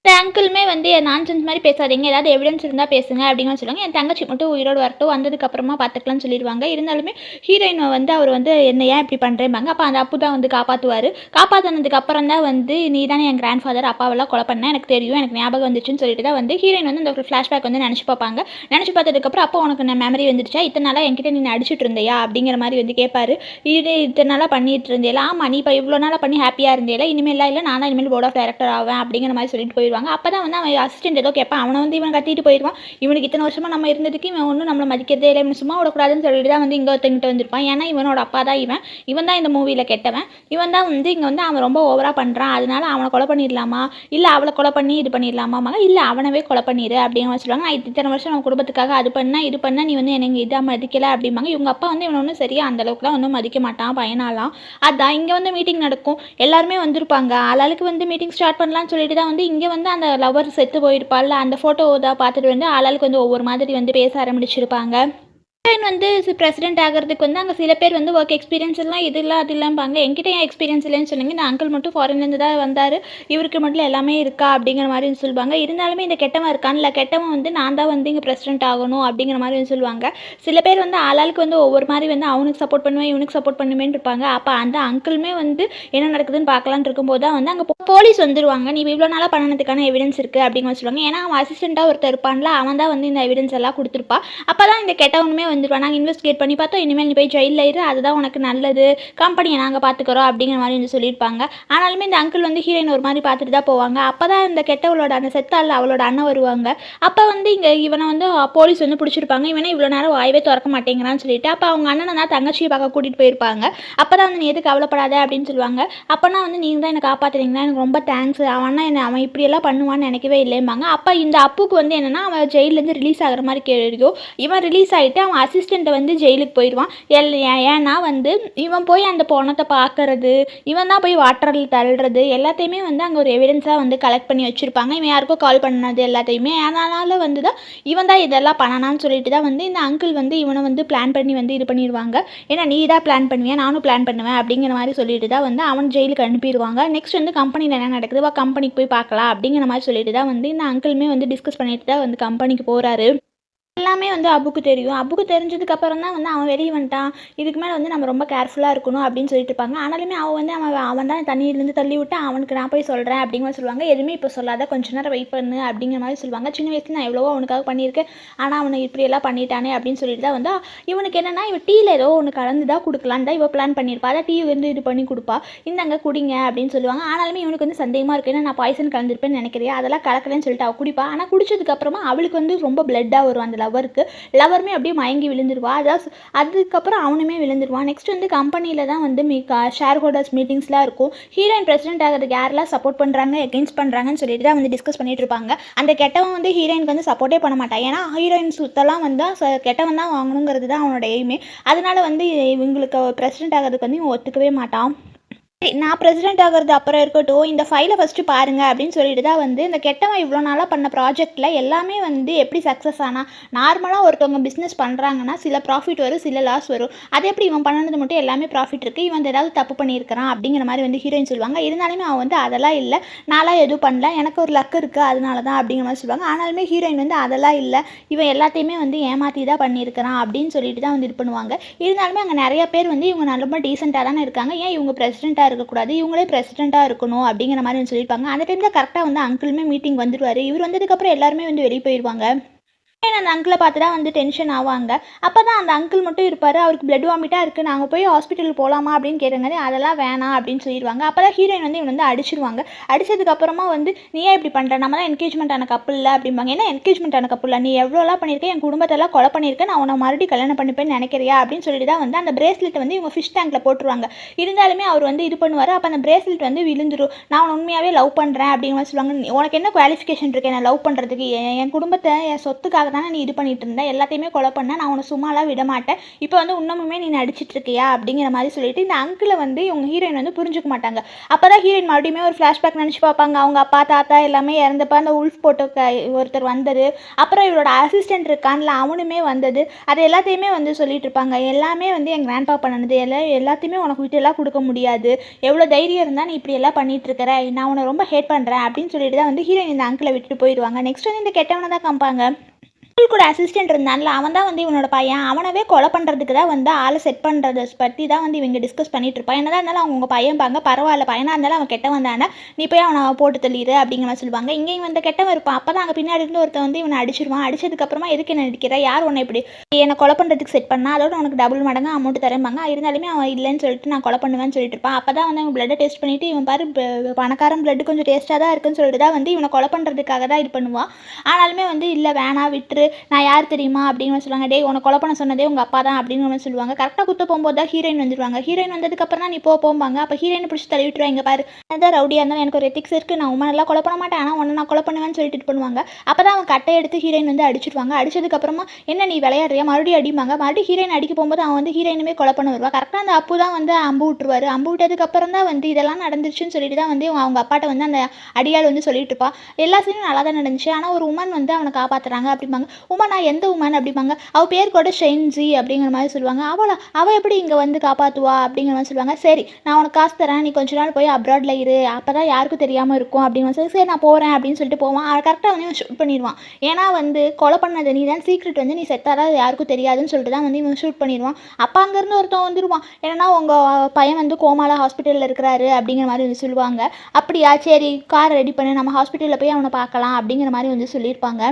இந்த அங்கிளுமே வந்து நான்சன்ஸ் மாதிரி பேசாதீங்க. ஏதாவது எவிடன்ஸ் இருந்தால் பேசுங்க அப்படின்னு சொல்லுவாங்க. என் தங்கச்சி மட்டும் உயிரோடு வரட்டும். வந்ததுக்கு அப்புறமா பார்த்துக்கலாம்னு சொல்லிடுவாங்க. இருந்தாலுமே ஹீரோயின் வந்து அவர் வந்து என்ன ஏன் இப்படி பண்ணுறேம்பாங்க அப்போ அந்த அப்பு தான் வந்து காப்பாற்றுவார் காப்பாற்றினதுக்கு அப்புறம் தான் வந்து நீ தானே என் கிராண்ட் ஃபாதர் அப்பாவெல்லாம் கொலை பண்ண. எனக்கு தெரியும். எனக்கு ஞாபகம் வந்துச்சுன்னு சொல்லிட்டு தான் வந்து ஹீரோயின் வந்து அந்த ஒரு ஃப்ளாஷ்பேக் வந்து நினச்சி பார்ப்பாங்க. நினச்சி பார்த்ததுக்கப்புறம் அப்போ உனக்கு நான் மெமரி வந்துடுச்சா இத்தனை நாளாக என்கிட்ட நீ அடிச்சுட்டு இருந்தியா? அப்படிங்கிற மாதிரி வந்து கேட்பாரு. இது இத்தனை நாளாக பண்ணிட்டு இருந்தேல. ஆமாம் நீ இப்போ இவ்வளோ நாளாக பண்ணி ஹாப்பியாக இருந்தேல. இனிமேல் இல்லை. நான் தான் இனிமேல் போர்ட் ஆஃப் டேரக்டர் ஆவேன். அப்படிங்கிற மாதிரி சொல்லிட்டு போயிடுவாங்க. அப்போ தான் வந்து அவன் அசிஸ்டன்ட் ஏதோ கேட்பான். அவனை வந்து இவன் கட்டிட்டு போயிடுவான். இவனுக்கு இத்தனை வருஷமா நம்ம இருந்ததுக்கு இவன் ஒன்றும் நம்மளை மதிக்கிறதே இல்லை. இவன் சும்மா விடக்கூடாதுன்னு சொல்லிட்டு தான் வந்து இங்கே ஒருத்தங்கிட்ட வந்திருப்பான். ஏன்னா இவனோட அப்பா தான் இவன். இவன் தான் இந்த மூவியில் கெட்டவன். இவன் தான் வந்து இங்கே வந்து அவன் ரொம்ப ஓவராக பண்ணுறான் அதனால அவனை கொலை பண்ணிடலாமா? இல்லை அவளை கொலை பண்ணி இது பண்ணிடலாமா இல்லை அவனவே கொலை பண்ணிடு அப்படிங்கிற சொல்லுவாங்க. இத்தனை வருஷம் நம்ம குடும்பத்துக்காக அது பண்ணா இது பண்ணால் நீ வந்து எனக்கு இதாக மதிக்கல அப்படிம்பாங்க. இவங்க அப்பா வந்து இவனை ஒன்றும் சரியா அந்தளவுக்குலாம் ஒன்றும் மதிக்க மாட்டான் பையனாலாம். அதான் இங்கே வந்து மீட்டிங் நடக்கும். எல்லாருமே வந்திருப்பாங்க. ஆளாளுக்கு வந்து மீட்டிங் ஸ்டார்ட் பண்ணலாம்னு சொல்லிட்டு தான் வந்து இங்கே வந்து அந்த லவர் செத்து போயிருப்பாள்ல அந்த ஃபோட்டோவை தான் பார்த்துட்டு வந்து ஆளாளுக்கு வந்து ஒவ்வொரு மாதிரி வந்து பேச ஆரம்பிச்சிருப்பாங்க. ஹீரோயின் வந்து பிரசிடென்ட் ஆகிறதுக்கு வந்து அங்கே சில பேர் வந்து ஒர்க் எக்ஸ்பீரியன்ஸ் எல்லாம் இது இல்லை அது இல்லைம்பாங்க. என்கிட்ட ஏன் எக்ஸ்பீரியன்ஸ் இல்லைன்னு சொன்னீங்க? இந்த அங்கிள் மட்டும் ஃபாரின்லேருந்து தான் வந்தார். இவருக்கு மட்டும் எல்லாமே இருக்கா அப்படிங்கிற மாதிரி வந்து சொல்லுவாங்க இருந்தாலுமே இந்த கெட்டவன் இருக்கான்ல கெட்டவன் வந்து நான் தான் வந்து இங்கே பிரசிடென்ட் ஆகணும் அப்படிங்கிற மாதிரி வந்து சொல்லுவாங்க சில பேர் வந்து ஆளாளுக்கு வந்து ஒவ்வொரு மாதிரி வந்து அவனுக்கு சப்போர்ட் பண்ணுவேன் இவனுக்கு சப்போர்ட் பண்ணுவேன்னு இருப்பாங்க. அப்போ அந்த அங்கிளுமே வந்து என்ன நடக்குதுன்னு பார்க்கலான்னு இருக்கும்போது தான் வந்து அங்கே போலீஸ் வந்துருவாங்க. நீ இவ்வளோ நாளாக பண்ணதுக்கான எவிடன்ஸ் இருக்குது அப்படிங்கிற சொல்லுவாங்க ஏன்னா அவன் அசிஸ்டண்ட்டாக ஒருத்தர் இருப்பான்ல அவன் தான் வந்து இந்த எவிடன்ஸ் எல்லாம் கொடுத்துருப்பா. அப்போ தான் இந்த கெட்டவனுமே வந்துருவான் நாங்கள் இன்வெஸ்டிகேட் பண்ணி பார்த்தோம். இனிமேல் நீ போய் ஜெயிலில் இரு. அதுதான் உனக்கு நல்லது. கம்பெனியை நாங்கள் பார்த்துக்குறோம் அப்படிங்கிற மாதிரி வந்து சொல்லியிருப்பாங்க. ஆனாலுமே இந்த அங்கிள் வந்து ஹீரோயின் ஒரு மாதிரி பார்த்துட்டு தான் போவாங்க. அப்போ தான் இந்த கெட்டவளோட அந்த செத்தால அவளோட அண்ணன் வருவாங்க. அப்போ வந்து இங்கே இவனை வந்து போலீஸ் வந்து பிடிச்சிருப்பாங்க. இவனை இவ்வளோ நேரம் வாயவே திறக்க மாட்டேங்கிறான்னு சொல்லிட்டு அப்போ அவங்க அண்ணனை தான் தங்கச்சியை பார்க்க கூட்டிகிட்டு போயிருப்பாங்க. அப்போ தான் வந்து நீ எதுக்கு கவலைப்படாத அப்படின்னு சொல்லுவாங்க. அப்போனா வந்து நீங்கள் தான் என்னை காப்பாற்றுறீங்களா எனக்கு ரொம்ப தேங்க்ஸ் அவனா என்ன அவன் இப்படியெல்லாம் பண்ணுவான்னு நினைக்கவே இல்லைம்பாங்க. அப்போ இந்த அப்புக்கு வந்து என்னென்னா அவன் ஜெயிலேருந்து ரிலீஸ் ஆகிற மாதிரி கேட்கும் இவன் ரிலீஸ் ஆகிட்டு அவன் அசிஸ்டண்ட்டை வந்து ஜெயிலுக்கு போயிடுவான். எல் ஏன்னா வந்து இவன் போய் அந்த பொணத்தை பார்க்கறது இவன் தான் போய் வாட்டரில் தள்ளுறது எல்லாத்தையுமே வந்து அங்கே ஒரு எவிடன்ஸாக வந்து கலெக்ட் பண்ணி வச்சுருப்பாங்க. இவன் யாருக்கோ கால் பண்ணது எல்லாத்தையுமே. அதனால வந்து தான் இவன் தான் இதெல்லாம் பண்ணனான்னு சொல்லிட்டு தான் வந்து இந்த அங்கிள் வந்து இவனை வந்து பிளான் பண்ணி வந்து இது பண்ணிடுவாங்க. ஏன்னா நீ தான் பிளான் பண்ணுவியா? நானும் பிளான் பண்ணுவேன் அப்படிங்கிற மாதிரி சொல்லிட்டு தான் வந்து அவன் ஜெயிலுக்கு அனுப்பிடுவாங்க. நெக்ஸ்ட் வந்து கம்பெனியில் என்ன நடக்குது? வா கம்பெனிக்கு போய் பார்க்கலாம் அப்படிங்கிற மாதிரி சொல்லிட்டு தான் வந்து இந்த அங்கிளுமே வந்து டிஸ்கஸ் பண்ணிட்டு தான் வந்து கம்பெனிக்கு போகிறாரு எல்லாமே வந்து அபுக்கு தெரியும். அபுக்கு தெரிஞ்சதுக்கு அப்புறம் தான் வந்து அவன் வெளியே வந்துட்டான். இதுக்கு மேலே வந்து நம்ம ரொம்ப கேர்ஃபுல்லாக இருக்கணும் அப்படின்னு சொல்லிட்டு இருப்பாங்க. ஆனாலுமே அவன் வந்து அவன் அவன் தான் தண்ணியிலேருந்து தள்ளி விட்டு அவனுக்கு நான் போய் சொல்கிறேன் அப்படிங்கிற சொல்லுவாங்க. எதுவுமே இப்போ சொல்லாத கொஞ்ச நேரம் வெயிட் பண்ணு அப்படிங்கிற மாதிரி சொல்லுவாங்க. சின்ன வயசுல நான் எவ்வளவோ அவனுக்காக பண்ணியிருக்கேன். ஆனால் அவனை இப்படியெல்லாம் பண்ணிட்டானே அப்படின்னு சொல்லிட்டு தான் வந்து இவனுக்கு என்னன்னா இவன் டீயில் ஏதோ ஒன்று கலந்து தான் கொடுக்கலான்னு தான் இவ பிளான் பண்ணியிருப்பா. அதான் டீ வந்து இது பண்ணி கொடுப்பா. இந்தாங்க குடிங்க அப்படின்னு சொல்லுவாங்க. ஆனாலுமே இவனுக்கு வந்து சந்தேகமாக இருக்கு. ஏன்னா நான் பாய்சன் கலந்துருப்பேன்னு நினைக்கிறியா? அதெல்லாம் கலக்கலன்னு சொல்லிட்டு அவள் குடிப்பா. ஆனால் குடிச்சதுக்கப்புறமா அவளுக்கு வந்து ரொம்ப பிளட்டாக வரும் அந்த லவருக்கு லவருமே அப்படியே மயங்கி விழுந்துருவா. அதான் அதுக்கப்புறம் அவனுமே விழுந்துருவான் நெக்ஸ்ட் வந்து கம்பெனியில் தான் வந்து மீ ஷேர் ஹோல்டர்ஸ் மீட்டிங்ஸ்லாம் இருக்கும். ஹீரோயின் பிரசிடென்ட் ஆகிறதுக்கு யாரெல்லாம் சப்போர்ட் பண்ணுறாங்க எகென்ஸ்ட் பண்ணுறாங்கன்னு சொல்லிட்டு தான் வந்து டிஸ்கஸ் பண்ணிட்டு இருப்பாங்க அந்த கெட்டவன் வந்து ஹீரோயினுக்கு வந்து சப்போர்ட்டே பண்ண மாட்டான். ஏன்னா ஹீரோயின் சுத்தலாம் வந்து ச- கெட்டவன் தான் வாங்கணுங்கிறது தான் அவனோட எய்மே அதனால வந்து இவங்களுக்கு பிரசிடென்ட் ஆகிறதுக்கு வந்து இவன் ஒத்துக்கவே மாட்டான். நான் பிரசிடென்ட் ஆகிறது அப்புறம் இருக்கட்டும் இந்த ஃபைலை ஃபஸ்ட்டு பாருங்க அப்படின்னு சொல்லிட்டு தான் வந்து இந்த கெட்டவன் இவ்வளோ நாளாக பண்ண ப்ராஜெக்டில் எல்லாமே வந்து எப்படி சக்ஸஸ் ஆனால் நார்மலாக ஒருத்தவங்க பிஸ்னஸ் பண்ணுறாங்கன்னா சில ப்ராஃபிட் வரும் சில லாஸ் வரும். அது எப்படி இவன் பண்ணது மட்டும் எல்லாமே ப்ராஃபிட் இருக்குது இவன் ஏதாவது தப்பு பண்ணியிருக்கிறான் அப்படிங்கிற மாதிரி வந்து ஹீரோயின் சொல்லுவாங்க. இருந்தாலுமே அவன் வந்து அதெல்லாம் இல்லை. நான்லாம் எதுவும் பண்ணல. எனக்கு ஒரு லக் இருக்குது அதனால தான் அப்படிங்கிற மாதிரி சொல்லுவாங்க. ஆனாலுமே ஹீரோயின் வந்து அதெல்லாம் இல்லை. இவன் எல்லாத்தையுமே வந்து ஏமாற்றி தான் பண்ணியிருக்கிறான் அப்படின்னு சொல்லிட்டு தான் வந்து இது பண்ணுவாங்க. இருந்தாலுமே அங்கே நிறைய பேர் வந்து இவங்க ரொம்ப டீசெண்டாக தானே இருக்காங்க. ஏன் இவங்க பிரசிடெண்ட்டாக இருக்கக்கூடாது. இவங்களே பிரசிடெண்ட்டாக இருக்கணும் அப்படிங்கிற மாதிரி சொல்லியிருப்பாங்க. அந்த டைமில் கரெக்டாக வந்து அங்கிளுமே மீட்டிங் வந்துடுவார் இவர் வந்ததுக்கப்புறம் எல்லாருமே வந்து வெளியே போயிடுவாங்க ஏன் அந்த அங்கிளை பார்த்து தான் வந்து டென்ஷன் ஆவாங்க. அப்போ தான் அந்த அங்கிள் மட்டும் இருப்பார். அவருக்கு பிளட் வாமிட்டாக இருக்குது நாங்கள் போய் ஹாஸ்பிட்டல் போகலாமா அப்படின்னு கேட்டுங்க அதெல்லாம் வேணாம் அப்படின்னு சொல்லிடுவாங்க. அப்போ தான் ஹீரோயின் வந்து இவன் வந்து அடிச்சிருவாங்க. அடிச்சதுக்கப்புறமா வந்து நீ ஏன் இப்படி பண்ணுற நம்ம தான் என்கேஜ்மெண்ட் ஆன கப்பல் இல்லை அப்படிம்பாங்க. ஏன்னா என்கேஜ்மெண்ட் ஆன கப்பல் நீ எவ்வளோலாம் பண்ணியிருக்க? என் குடும்பத்தெல்லாம் கொலை பண்ணியிருக்க? நான் உன்னை மறுபடியும் கல்யாணம் பண்ணிப்பேன்னு நினைக்கிறியா? அப்படின்னு சொல்லிட்டு தான் வந்து அந்த பிரேஸ்லெட் வந்து இவங்க ஃபிஷ் டேங்கில் போட்டுருவாங்க. இருந்தாலுமே அவர் வந்து இது பண்ணுவார். அப்போ அந்த பிரேஸ்லெட் வந்து விழுந்துரும். நான் உன்னை உண்மையாகவே லவ் பண்ணுறேன் அப்படின்னு மாதிரி சொல்லுவாங்க. உனக்கு என்ன குவாலிஃபிகேஷன் இருக்கு? என்ன லவ் பண்ணுறதுக்கு என் குடும்பத்தை என் சொத்துக்காக தானே நீ இது பண்ணிட்டு இருந்த? எல்லாத்தையுமே கொலை பண்ண நான் உன்னை சும்மாலாம் விட மாட்டேன். இப்போ வந்து இன்னமுமே நீ நடிச்சிட்டு இருக்கியா? அப்படிங்கிற மாதிரி சொல்லிட்டு இந்த அங்கிளை வந்து இவங்க ஹீரோயின் வந்து புரிஞ்சுக்க மாட்டாங்க. அப்போ தான் ஹீரோயின் மறுபடியுமே ஒரு ஃப்ளாஷ்பேக் நினச்சி பார்ப்பாங்க. அவங்க அப்பா தாத்தா எல்லாமே இறந்தப்ப அந்த உல்ஃப் போட்டோ ஒருத்தர் வந்தது. அப்புறம் இவரோட அசிஸ்டன்ட் இருக்கான்ல அவனுமே வந்தது. அது எல்லாத்தையுமே வந்து சொல்லிட்டு இருப்பாங்க. எல்லாமே வந்து என் கிராண்ட்பா பண்ணது எல்லாம் எல்லாத்தையுமே உனக்கு விட்டு எல்லாம் கொடுக்க முடியாது. எவ்வளோ தைரியம் இருந்தால் நீ இப்படி எல்லாம் பண்ணிட்டு இருக்கிற? நான் உன்னை ரொம்ப ஹேட் பண்ணுறேன் அப்படின்னு சொல்லிட்டு தான் வந்து ஹீரோயின் இந்த அங்கிளை விட்டுட்டு போயிடுவாங்க. நெக்ஸ்ட் வந்து இந்த கெட்டவனை தான் காமிப்பாங்க. கூட அசிஸ்டன்ட் இருந்தான்ல அவன் தான் வந்து இவனோட பையன். அவனவே கொலை பண்ணுறதுக்கு தான் வந்து ஆளை செட் பண்ணுறத பற்றி தான் வந்து இவங்க டிஸ்கஸ் பண்ணிட்டு இருப்பான். என்னதான் இருந்தாலும் அவங்க உங்கள் பையன் பாங்க பரவாயில்ல பையனாக இருந்தாலும் அவன் கெட்ட தானே. நீ போய் அவனை போட்டு தள்ளிடு அப்படிங்கிற மாதிரி சொல்லுவாங்க. இங்கேயும் வந்து கெட்டவன் இருப்பான். அப்போ தான் அங்கே பின்னாடி இருந்து ஒருத்தன் வந்து இவனை அடிச்சிருவான். அடிச்சதுக்கப்புறமா எதுக்கு என்ன அடிக்கிற? யார் உன்னை இப்படி என்னை கொலை பண்ணுறதுக்கு செட் பண்ணா? அதோட உனக்கு டபுள் மடங்கு அமௌண்ட் தரம்பாங்க. இருந்தாலுமே அவன் இல்லைன்னு சொல்லிட்டு நான் கொலை பண்ணுவேன்னு சொல்லிட்டு இருப்பான். அப்போ தான் வந்து அவன் பிளட்டை டெஸ்ட் பண்ணிட்டு இவன் பாரு பணக்காரன் பிளட் கொஞ்சம் டேஸ்ட்டாக தான் இருக்குன்னு சொல்லிட்டு தான் வந்து இவனை கொலை பண்ணுறதுக்காக தான் இது பண்ணுவான். ஆனாலுமே வந்து இல்லை வேணாம் விட்டுரு. நான் யார் தெரியுமா? அப்படின்னு சொல்லுவாங்க. டேய் உன்னை கொலை பண்ண சொன்னதே உங்கள் அப்பா தான் அப்படின்னு சொல்லுவாங்க. கரெக்டாக குத்த போகும்போது தான் ஹீரோயின் வந்துடுவாங்க ஹீரோயின் வந்ததுக்கப்புறம் தான் நீ போ போம்பாங்க. அப்போ ஹீரோயின் பிடிச்சி தள்ளி விட்டுருவாங்க பாரு அதான் ரவுடியாக இருந்தாலும் எனக்கு ஒரு எத்திக்ஸ் இருக்குது நான் உமா நல்லா கொலை பண்ண மாட்டேன். ஆனால் உன்னை நான் கொலை பண்ணுவேன்னு சொல்லிட்டு இது பண்ணுவாங்க. அப்போ தான் அவன் கட்டை எடுத்து ஹீரோயின் வந்து அடிச்சிடுவாங்க அடிச்சதுக்கப்புறமா என்ன நீ விளையாடுறியா? மறுபடியும் அடிப்பாங்க மறுபடியும் ஹீரோயின் அடிக்க போகும்போது அவன் வந்து ஹீரோயினுமே கொலை பண்ண வருவா. கரெக்டாக அந்த அப்பு தான் வந்து அம்பு விட்டுருவாரு. அம்பு விட்டதுக்கப்புறம் தான் வந்து இதெல்லாம் நடந்துருச்சுன்னு சொல்லிட்டு தான் வந்து அவங்க அப்பாட்ட வந்து அந்த அடியாள் வந்து சொல்லிட்டு இருப்பான் எல்லா சீனும் நல்லா தான் நடந்துச்சு. ஆனால் ஒரு உமன் வந்து அவனை காப்பாற்றுறாங்க அப்படிம்பாங்க. உமா நான் எந்த உமன் அப்படிம்பாங்க. அவள் பேர் கூட ஷென்ஜி அப்படிங்கிற மாதிரி சொல்லுவாங்க. அவளா அவள் எப்படி இங்கே வந்து காப்பாற்றுவா அப்படிங்கிற மாதிரி சொல்லுவாங்க. சரி நான் உனக்கு காசு தரேன். நீ கொஞ்ச நாள் போய் அப்ராடில் இரு. அப்போ தான் யாருக்கும் தெரியாமல் இருக்கும். அப்படின்னு சொல்லி சரி நான் போகிறேன் அப்படின்னு சொல்லிட்டு போவான். அவன் கரெக்டாக வந்து ஷூட் பண்ணிடுவான். ஏன்னா வந்து கொலை பண்ணது நீ தான். சீக்ரெட் வந்து நீ செத்தாரா அது யாருக்கும் தெரியாதுன்னு சொல்லிட்டு தான் வந்து இவன் ஷூட் பண்ணிடுவான். அப்போ அங்கேருந்து ஒருத்தன் வந்துடுவான் ஏன்னா உங்கள் பையன் வந்து கோமால ஹாஸ்பிட்டலில் இருக்கிறாரு. அப்படிங்கிற மாதிரி வந்து சொல்லுவாங்க. அப்படியா? சரி கார் ரெடி பண்ணு. நம்ம ஹாஸ்பிட்டலில் போய் அவனை பார்க்கலாம். அப்படிங்கிற மாதிரி வந்து சொல்லியிருப்பாங்க.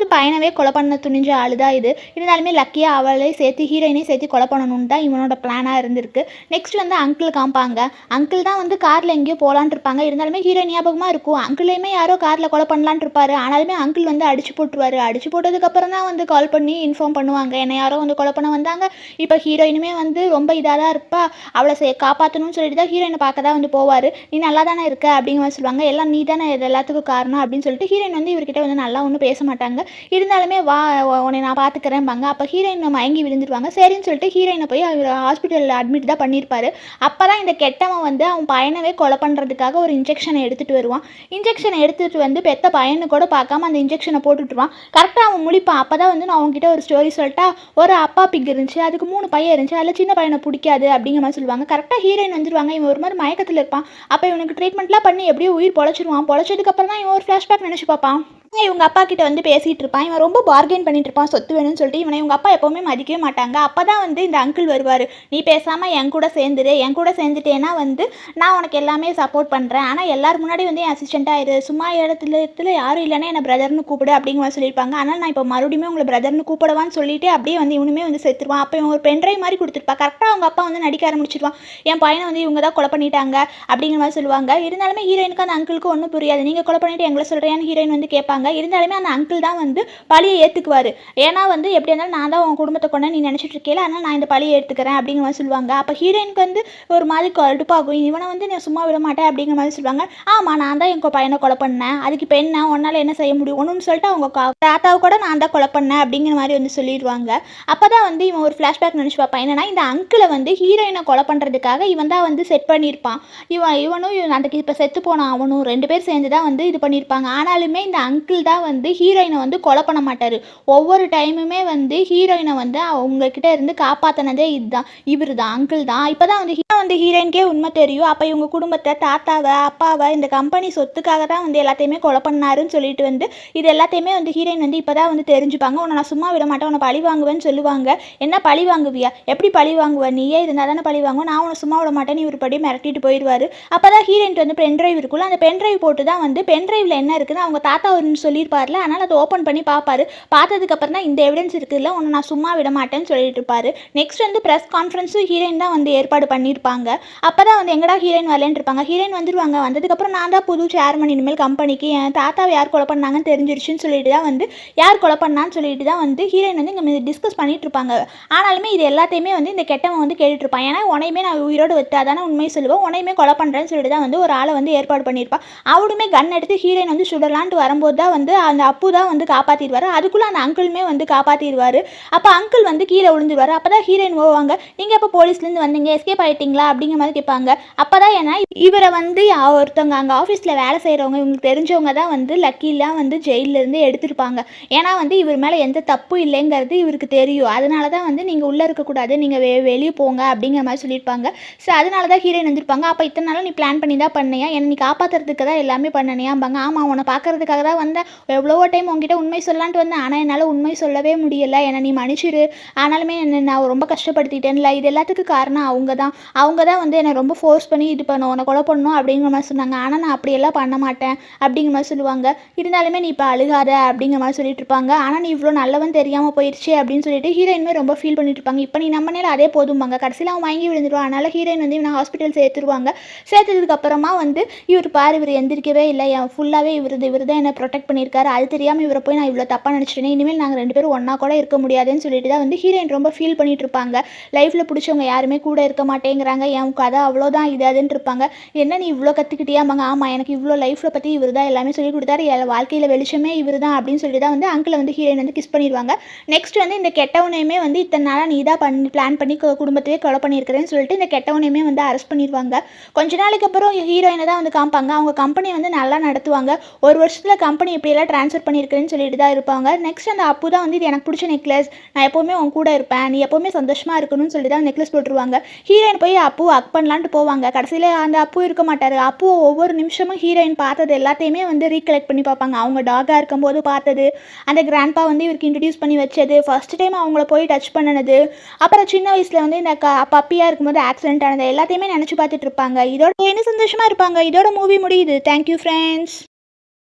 இது பையனவே கொலை பண்ண துணிஞ்ச ஆள் தான் இது? இருந்தாலுமே லக்கியாக அவளே சேர்த்து ஹீரோயினையும் சேர்த்து கொலை பண்ணணும்னு தான் இவனோட பிளானாக இருந்திருக்கு. நெக்ஸ்ட் வந்து அங்கிள் காமிப்பாங்க அங்கிள் தான் வந்து காரில் எங்கேயோ போகலான்னு இருப்பாங்க. இருந்தாலுமே ஹீரோயின் ஞாபகமாக இருக்கும். அங்கிளையுமே யாரோ காரில் கொலை பண்ணலான் இருப்பாரு. ஆனாலுமே அங்கிள் வந்து அடிச்சு போட்டுருவாரு. அடிச்சு போட்டதுக்கப்புறம் தான் வந்து கால் பண்ணி இன்ஃபார்ம் பண்ணுவாங்க. என்னை யாரோ வந்து கொலை பண்ண வந்தாங்க. இப்போ ஹீரோயினுமே வந்து ரொம்ப இதாக தான் இருப்பா. அவளை சே காப்பாற்றணும்னு சொல்லிட்டு தான் ஹீரோயினை பார்க்க தான் வந்து போவார். நீ நல்லா தானே இருக்க அப்படிங்கிற மாதிரி சொல்லுவாங்க. எல்லாம் நீ தானே இது எல்லாத்துக்கும் காரணம் அப்படின்னு சொல்லிட்டு ஹீரோயின் வந்து இவர்கிட்ட வந்து நல்லா ஒன்றும் பேச மாட்டாங்க. இருந்தாலுமே வா உன்னை நான் பார்த்துக்கிறேன்பாங்க அப்போ ஹீரோயின் மயங்கி விழுந்துருவாங்க. சரின்னு சொல்லிட்டு ஹீரோயினை போய் அவர் ஹாஸ்பிட்டலில் அட்மிட் தான் பண்ணியிருப்பாரு அப்போ தான் இந்த கெட்டவன் வந்து அவன் பையனவே கொலை பண்ணுறதுக்காக ஒரு இன்ஜெக்ஷனை எடுத்துகிட்டு வருவான். இன்ஜெக்ஷனை எடுத்துகிட்டு வந்து பெத்த பையனு கூட பார்க்காம அந்த இன்ஜெக்ஷனை போட்டுட்டுருவான். கரெக்டாக அவன் முழிப்பான். அப்போ தான் வந்து நான் அவங்ககிட்ட ஒரு ஸ்டோரி சொல்லிட்டா? ஒரு அப்பா பிக் இருந்துச்சு. அதுக்கு மூணு பையன் இருந்துச்சு. அதில் சின்ன பையனை பிடிக்காது அப்படிங்கிற மாதிரி சொல்லுவாங்க. கரெக்டாக ஹீரோயின் வந்துருவாங்க. இவன் ஒரு மாதிரி மயக்கத்தில் இருப்பான். அப்போ இவனுக்கு ட்ரீட்மெண்ட்லாம் பண்ணி எப்படியோ உயிர் பொழைச்சிருவான். பொழைச்சதுக்கப்புறம் தான் இவன் ஒரு ஃப்ளாஷ்பேக் நினச்சி பார்ப்பான். இவங்க அப்பா கிட்ட வந்து இருப்பான் இவன் ரொம்ப பார்கெயின் பண்ணிட்டு இருப்பான் சொத்து வேணும்னு சொல்லிட்டு இவனை இவங்க அப்பா எப்போவுமே மதிக்கவே மாட்டாங்க. அப்போ தான் வந்து இந்த அங்கிள் வருவார். நீ பேசாமல் என் கூட சேர்ந்துரு. என் கூட சேர்ந்துட்டேன்னா வந்து நான் உனக்கு எல்லாமே சப்போர்ட் பண்ணுறேன் ஆனால் எல்லார் முன்னாடி வந்து என் அசிஸ்டண்ட்டாக இரு. சும்மா இடத்துல இடத்துல யாரும் இல்லைன்னா என்னை பிரதர்னு கூப்பிடு அப்படிங்கிற மாதிரி சொல்லியிருப்பாங்க. ஆனால் நான் இப்போ மறுபடியும் உங்களை பிரதர்னு கூப்பிடவான்னு சொல்லிட்டு அப்படியே வந்து இவனுமே வந்து சேர்த்துருவான் அப்போ இவன் ஒரு பென்ட்ரைவ் மாதிரி கொடுத்துருப்பா. கரெக்டாக அவங்க அப்பா வந்து நடிக்க ஆரம்பிச்சிருவான். என் பையனை வந்து இவங்க தான் கொலை பண்ணிட்டாங்க அப்படிங்கிற மாதிரி சொல்லுவாங்க. இருந்தாலுமே ஹீரோயினுக்கு அந்த அங்கிளுக்கு ஒன்றும் புரியாது. நீங்கள் கொலை பண்ணிட்டு எங்களை சொல்கிறேன்னு ஹீரோயின் வந்து கேட்பாங்க. இருந்தாலுமே அந்த அங்கிள் தான் வந்து பழியை ஏற்றுக்குவார் ஏன்னா வந்து எப்படி இருந்தாலும் நான் தான் உன் குடும்பத்தை கொண்டு நீ நினச்சிட்டு இருக்கேல ஆனால் நான் இந்த பழியை ஏற்றுக்கிறேன் அப்படிங்கிற மாதிரி சொல்லுவாங்க. அப்போ ஹீரோயினுக்கு வந்து ஒரு மாதிரி கடுப்பாகும். இவனை வந்து நான் சும்மா விட மாட்டேன் அப்படிங்கிற மாதிரி சொல்லுவாங்க. ஆமாம் நான் தான் எங்கள் பையனை கொலை பண்ணேன். அதுக்கு இப்போ என்ன? உன்னால் என்ன செய்ய முடியும்? ஒன்றுன்னு சொல்லிட்டு அவங்க கா- தாத்தாவை கூட நான் தான் கொலை பண்ணேன் அப்படிங்கிற மாதிரி வந்து சொல்லிடுவாங்க. அப்போ தான் வந்து இவன் ஒரு ஃப்ளாஷ்பேக் நினச்சி பார்ப்பான் என்னன்னா இந்த அங்கிளை வந்து ஹீரோயினை கொலை பண்ணுறதுக்காக இவன் தான் வந்து செட் பண்ணியிருப்பான். இவன் இவனும் இவன் அந்த இப்போ செத்து போனான் அவனும் ரெண்டு பேர் சேர்ந்து தான் வந்து இது பண்ணியிருப்பாங்க. ஆனாலுமே இந்த அங்கிள் தான் வந்து ஹீரோயினை வந்து கொலை பண்ண மாட்டார். ஒவ்வொரு டைமுமே வந்து ஹீரோயினை வந்து அவங்கக்கிட்ட இருந்து காப்பாற்றினதே இதுதான். இவர் தான் அங்கிள் தான். இப்போ தான் வந்து ஹீரோ வந்து ஹீரோயினுக்கே உண்மை தெரியும். அப்போ இவங்க குடும்பத்தை தாத்தாவை அப்பாவை இந்த கம்பெனி சொத்துக்காக தான் வந்து எல்லாத்தையுமே கொலை பண்ணாருன்னு சொல்லிட்டு வந்து இது எல்லாத்தையுமே வந்து ஹீரோயின் வந்து இப்போ தான் வந்து தெரிஞ்சுப்பாங்க. உன்னை நான் சும்மா விட மாட்டேன் உன்னை பழி வாங்குவேன்னு சொல்லுவாங்க. என்ன பழி வாங்குவியா? எப்படி பழி வாங்குவ? நீயே இருந்தால் தானே பழி வாங்குவோம் நான் உன்னை சும்மா விட மாட்டேன்னு இவர் படி மிரட்டிட்டு போயிடுவார். அப்போ தான் ஹீரோயின் வந்து பென் டிரைவ் இருக்குல்ல அந்த பென் டிரைவ் போட்டு தான் வந்து பென் டிரைவில் என்ன இருக்குன்னு அவங்க தாத்தா ஒன்று சொல்லியிருப்பார்ல அதனால் அதை ஓப்பன் பண்ணி பார்ப்பாரு பார்த்ததுக்கப்புறம் தான் இந்த எவிடன்ஸ் இருக்குதுல்ல உன்னை நான் சும்மா விட மாட்டேன்னு சொல்லிட்டு இருப்பாரு. நெக்ஸ்ட் வந்து ப்ரெஸ் கான்ஃபரன்ஸும் ஹீரோயின் தான் வந்து ஏற்பாடு பண்ணியிருப்பாங்க அப்போ தான் வந்து எங்கடா ஹீரோயின் வரலன்னு இருப்பாங்க. ஹீரோயின் வந்துருவாங்க. வந்ததுக்கப்புறம் நான் தான் புது சேர்மன் இனிமேல் கம்பெனிக்கு என் தாத்தாவை யார் கொலை பண்ணாங்கன்னு தெரிஞ்சிருச்சுன்னு சொல்லிட்டு தான் வந்து யார் கொலை பண்ணான்னு சொல்லிட்டு தான் வந்து ஹீரோயின் வந்து இங்கே டிஸ்கஸ் பண்ணிட்டு இருப்பாங்க. ஆனாலுமே இது எல்லாத்தையுமே வந்து இந்த கெட்டவன் வந்து கேட்டுட்டு இருப்பான். ஏன்னா உனையுமே நான் உயிரோடு விட்டா உண்மையை சொல்லுவேன். உனையுமே கொலை பண்ணுறேன்னு சொல்லிட்டு தான் வந்து ஒரு ஆளை வந்து ஏற்பாடு பண்ணியிருப்பான். அவனுமே கன் எடுத்து ஹீரோயின் வந்து சுடலான்ட்டு வரும்போது தான் வந்து அந்த அப்பு தான் வந்து காப்பாற்றிடுவார் அதுக்குள்ளே அந்த அங்கிளுமே வந்து காப்பாற்றிடுவார் அப்போ அங்கிள் வந்து கீழே விழுந்துருவார். அப்போ தான் ஹீரோயின் ஓவாங்க நீங்கள் எப்போ போலீஸ்லேருந்து வந்தீங்க? எஸ்கேப் ஆகிட்டீங்களா அப்படிங்கிற மாதிரி கேட்பாங்க. அப்போ தான் ஏன்னா இவரை வந்து யா- ஒருத்தவங்க அங்கே ஆஃபீஸில் வேலை செய்கிறவங்க இவங்களுக்கு தெரிஞ்சவங்க தான் வந்து லக்கிலாம் வந்து ஜெயிலேருந்து எடுத்திருப்பாங்க. ஏன்னா வந்து இவர் மேலே எந்த தப்பும் இல்லைங்கிறது இவருக்கு தெரியும். அதனால தான் வந்து நீங்கள் உள்ளே இருக்கக்கூடாது நீங்கள் வெ வெளியே போங்க அப்படிங்கிற மாதிரி சொல்லியிருப்பாங்க. ஸோ அதனால தான் ஹீரோயின் வந்திருப்பாங்க அப்போ இத்தனை நாளும் நீ பிளான் பண்ணி தான் பண்ணியா? என்னை நீ காப்பாற்றுறதுக்கு தான் எல்லாமே பண்ணனியாம்பாங்க. ஆமாம் உன்னை பார்க்கறதுக்காக தான் வந்தேன். எவ்வளோ டைம் உங்ககிட்ட உண்மை சொல்லான்ட்டு வந்தேன். ஆனால் என்னால் உண்மை சொல்லவே முடியல. என்னை நீ மன்னிச்சிரு. ஆனாலுமே என்னை நான் ரொம்ப கஷ்டப்படுத்திட்டேன்ல. இது எல்லாத்துக்கும் காரணம் அவங்க தான் அவங்க தான் வந்து என்னை ரொம்ப ஃபோர்ஸ் பண்ணி இது பண்ண உன்னை கொலை பண்ணணும் அப்படிங்கிற மாதிரி சொன்னாங்க. ஆனால் நான் அப்படியெல்லாம் பண்ண மாட்டேன் அப்படிங்கிற மாதிரி சொல்லுவாங்க. இருந்தாலுமே நீ இப்போ அழுகாத அப்படிங்கிற மாதிரி சொல்லிட்டு இருப்பாங்க. ஆனால் நீ இவ்வளோ நல்லவன் தெரியாமல் போயிடுச்சு அப்படின்னு சொல்லிட்டு ஹீரோயினுமே ரொம்ப ஃபீல் பண்ணிட்டு இருப்பாங்க. இப்போ நீ நம்ம நேரம் அதே போதும்பாங்க. கடைசியில் அவன் வாங்கி விழுந்துருவான். அதனால் ஹீரோயின் வந்து இவனை ஹாஸ்பிட்டல் சேர்த்துருவாங்க. சேர்த்ததுக்கு அப்புறமா வந்து இவர் பாரு இவர் எந்திரிக்கவே இல்லை. ஃபுல்லாகவே இவர் இவர் தான் என்னை ப்ரொடெக்ட் பண்ணியிருக்காரு. அது தெரியாமல் இவரை போய் நான் இவ்வளோ தப்பாக நினச்சிட்டேன் இனிமேல் நாங்கள் ரெண்டு பேரும் ஒன்றா கூட இருக்க முடியாதுன்னு சொல்லிட்டு தான் வந்து ஹீரோயின் ரொம்ப ஃபீல் பண்ணிட்டு இருப்பாங்க. லைஃப்பில் பிடிச்சவங்க யாருமே கூட இருக்க மாட்டேங்கிறாங்க. என் கதை அவ்வளோதான் இது அதுன்னு இருப்பாங்க. என்ன நீ இவ்வளோ கற்றுக்கிட்டியாமாங்க ஆமாம் எனக்கு இவ்வளோ லைஃப்பில் பற்றி இவர் தான் எல்லாமே சொல்லி கொடுத்தாரு. என் வாழ்க்கையில் வெளிச்சமே இவர் தான் அப்படின்னு சொல்லிட்டு தான் வந்து அங்கிளை வந்து ஹீரோயின் வந்து கிஸ் பண்ணிடுவாங்க. நெக்ஸ்ட் வந்து இந்த கெட்டவனையுமே வந்து இத்தனை நாளாக நீ தான் பண்ணி பிளான் பண்ணி குடும்பத்தையே கொலை பண்ணியிருக்கிறேன்னு சொல்லிட்டு இந்த கெட்டவனையுமே வந்து அரெஸ்ட் பண்ணிடுவாங்க. கொஞ்ச நாளைக்கு அப்புறம் ஹீரோயினை தான் வந்து காமிப்பாங்க. அவங்க கம்பெனி வந்து நல்லா நடத்துவாங்க. ஒரு வருஷத்தில் கம்பெனி இப்படியெல்லாம் ட்ரான்ஸ்ஃபர் பண்ணியிருக்கேன்னு சொல்லிட்டு தான் இருப்பாங்க. நெக்ஸ்ட் அந்த அப்பு தான் வந்து இது எனக்கு பிடிச்ச நெக்லஸ் நான் எப்போவுமே உன் கூட இருப்பேன். நீ எப்போவுமே சந்தோஷமாக இருக்கணும்னு சொல்லி தான் நெக்லஸ் போட்டுருவாங்க. ஹீரோயின் போய் அப்பு அக் பண்ணலான்ட்டு போவாங்க. கடைசியில் அந்த அப்பு இருக்க மாட்டார். அப்பு ஒவ்வொரு நிமிஷமும் ஹீரோயின் பார்த்தது எல்லாத்தையுமே வந்து ரீகலெக்ட் பண்ணி பார்ப்பாங்க. அவங்க டாகாக இருக்கும்போது பார்த்தது. அந்த கிராண்ட்பா வந்து இவருக்கு இன்ட்ரடியூஸ் பண்ணி வச்சது. ஃபர்ஸ்ட் டைம் அவங்கள போய் டச் பண்ணினது. அப்புறம் சின்ன வயசில் வந்து இந்த க பப்பியாக இருக்கும்போது ஆக்சிடென்ட் ஆனது எல்லாத்தையுமே நினச்சி பார்த்துட்டு இருப்பாங்க. இதோட என்ன சந்தோஷமாக இருப்பாங்க? இதோட மூவி முடியுது. Thank you friends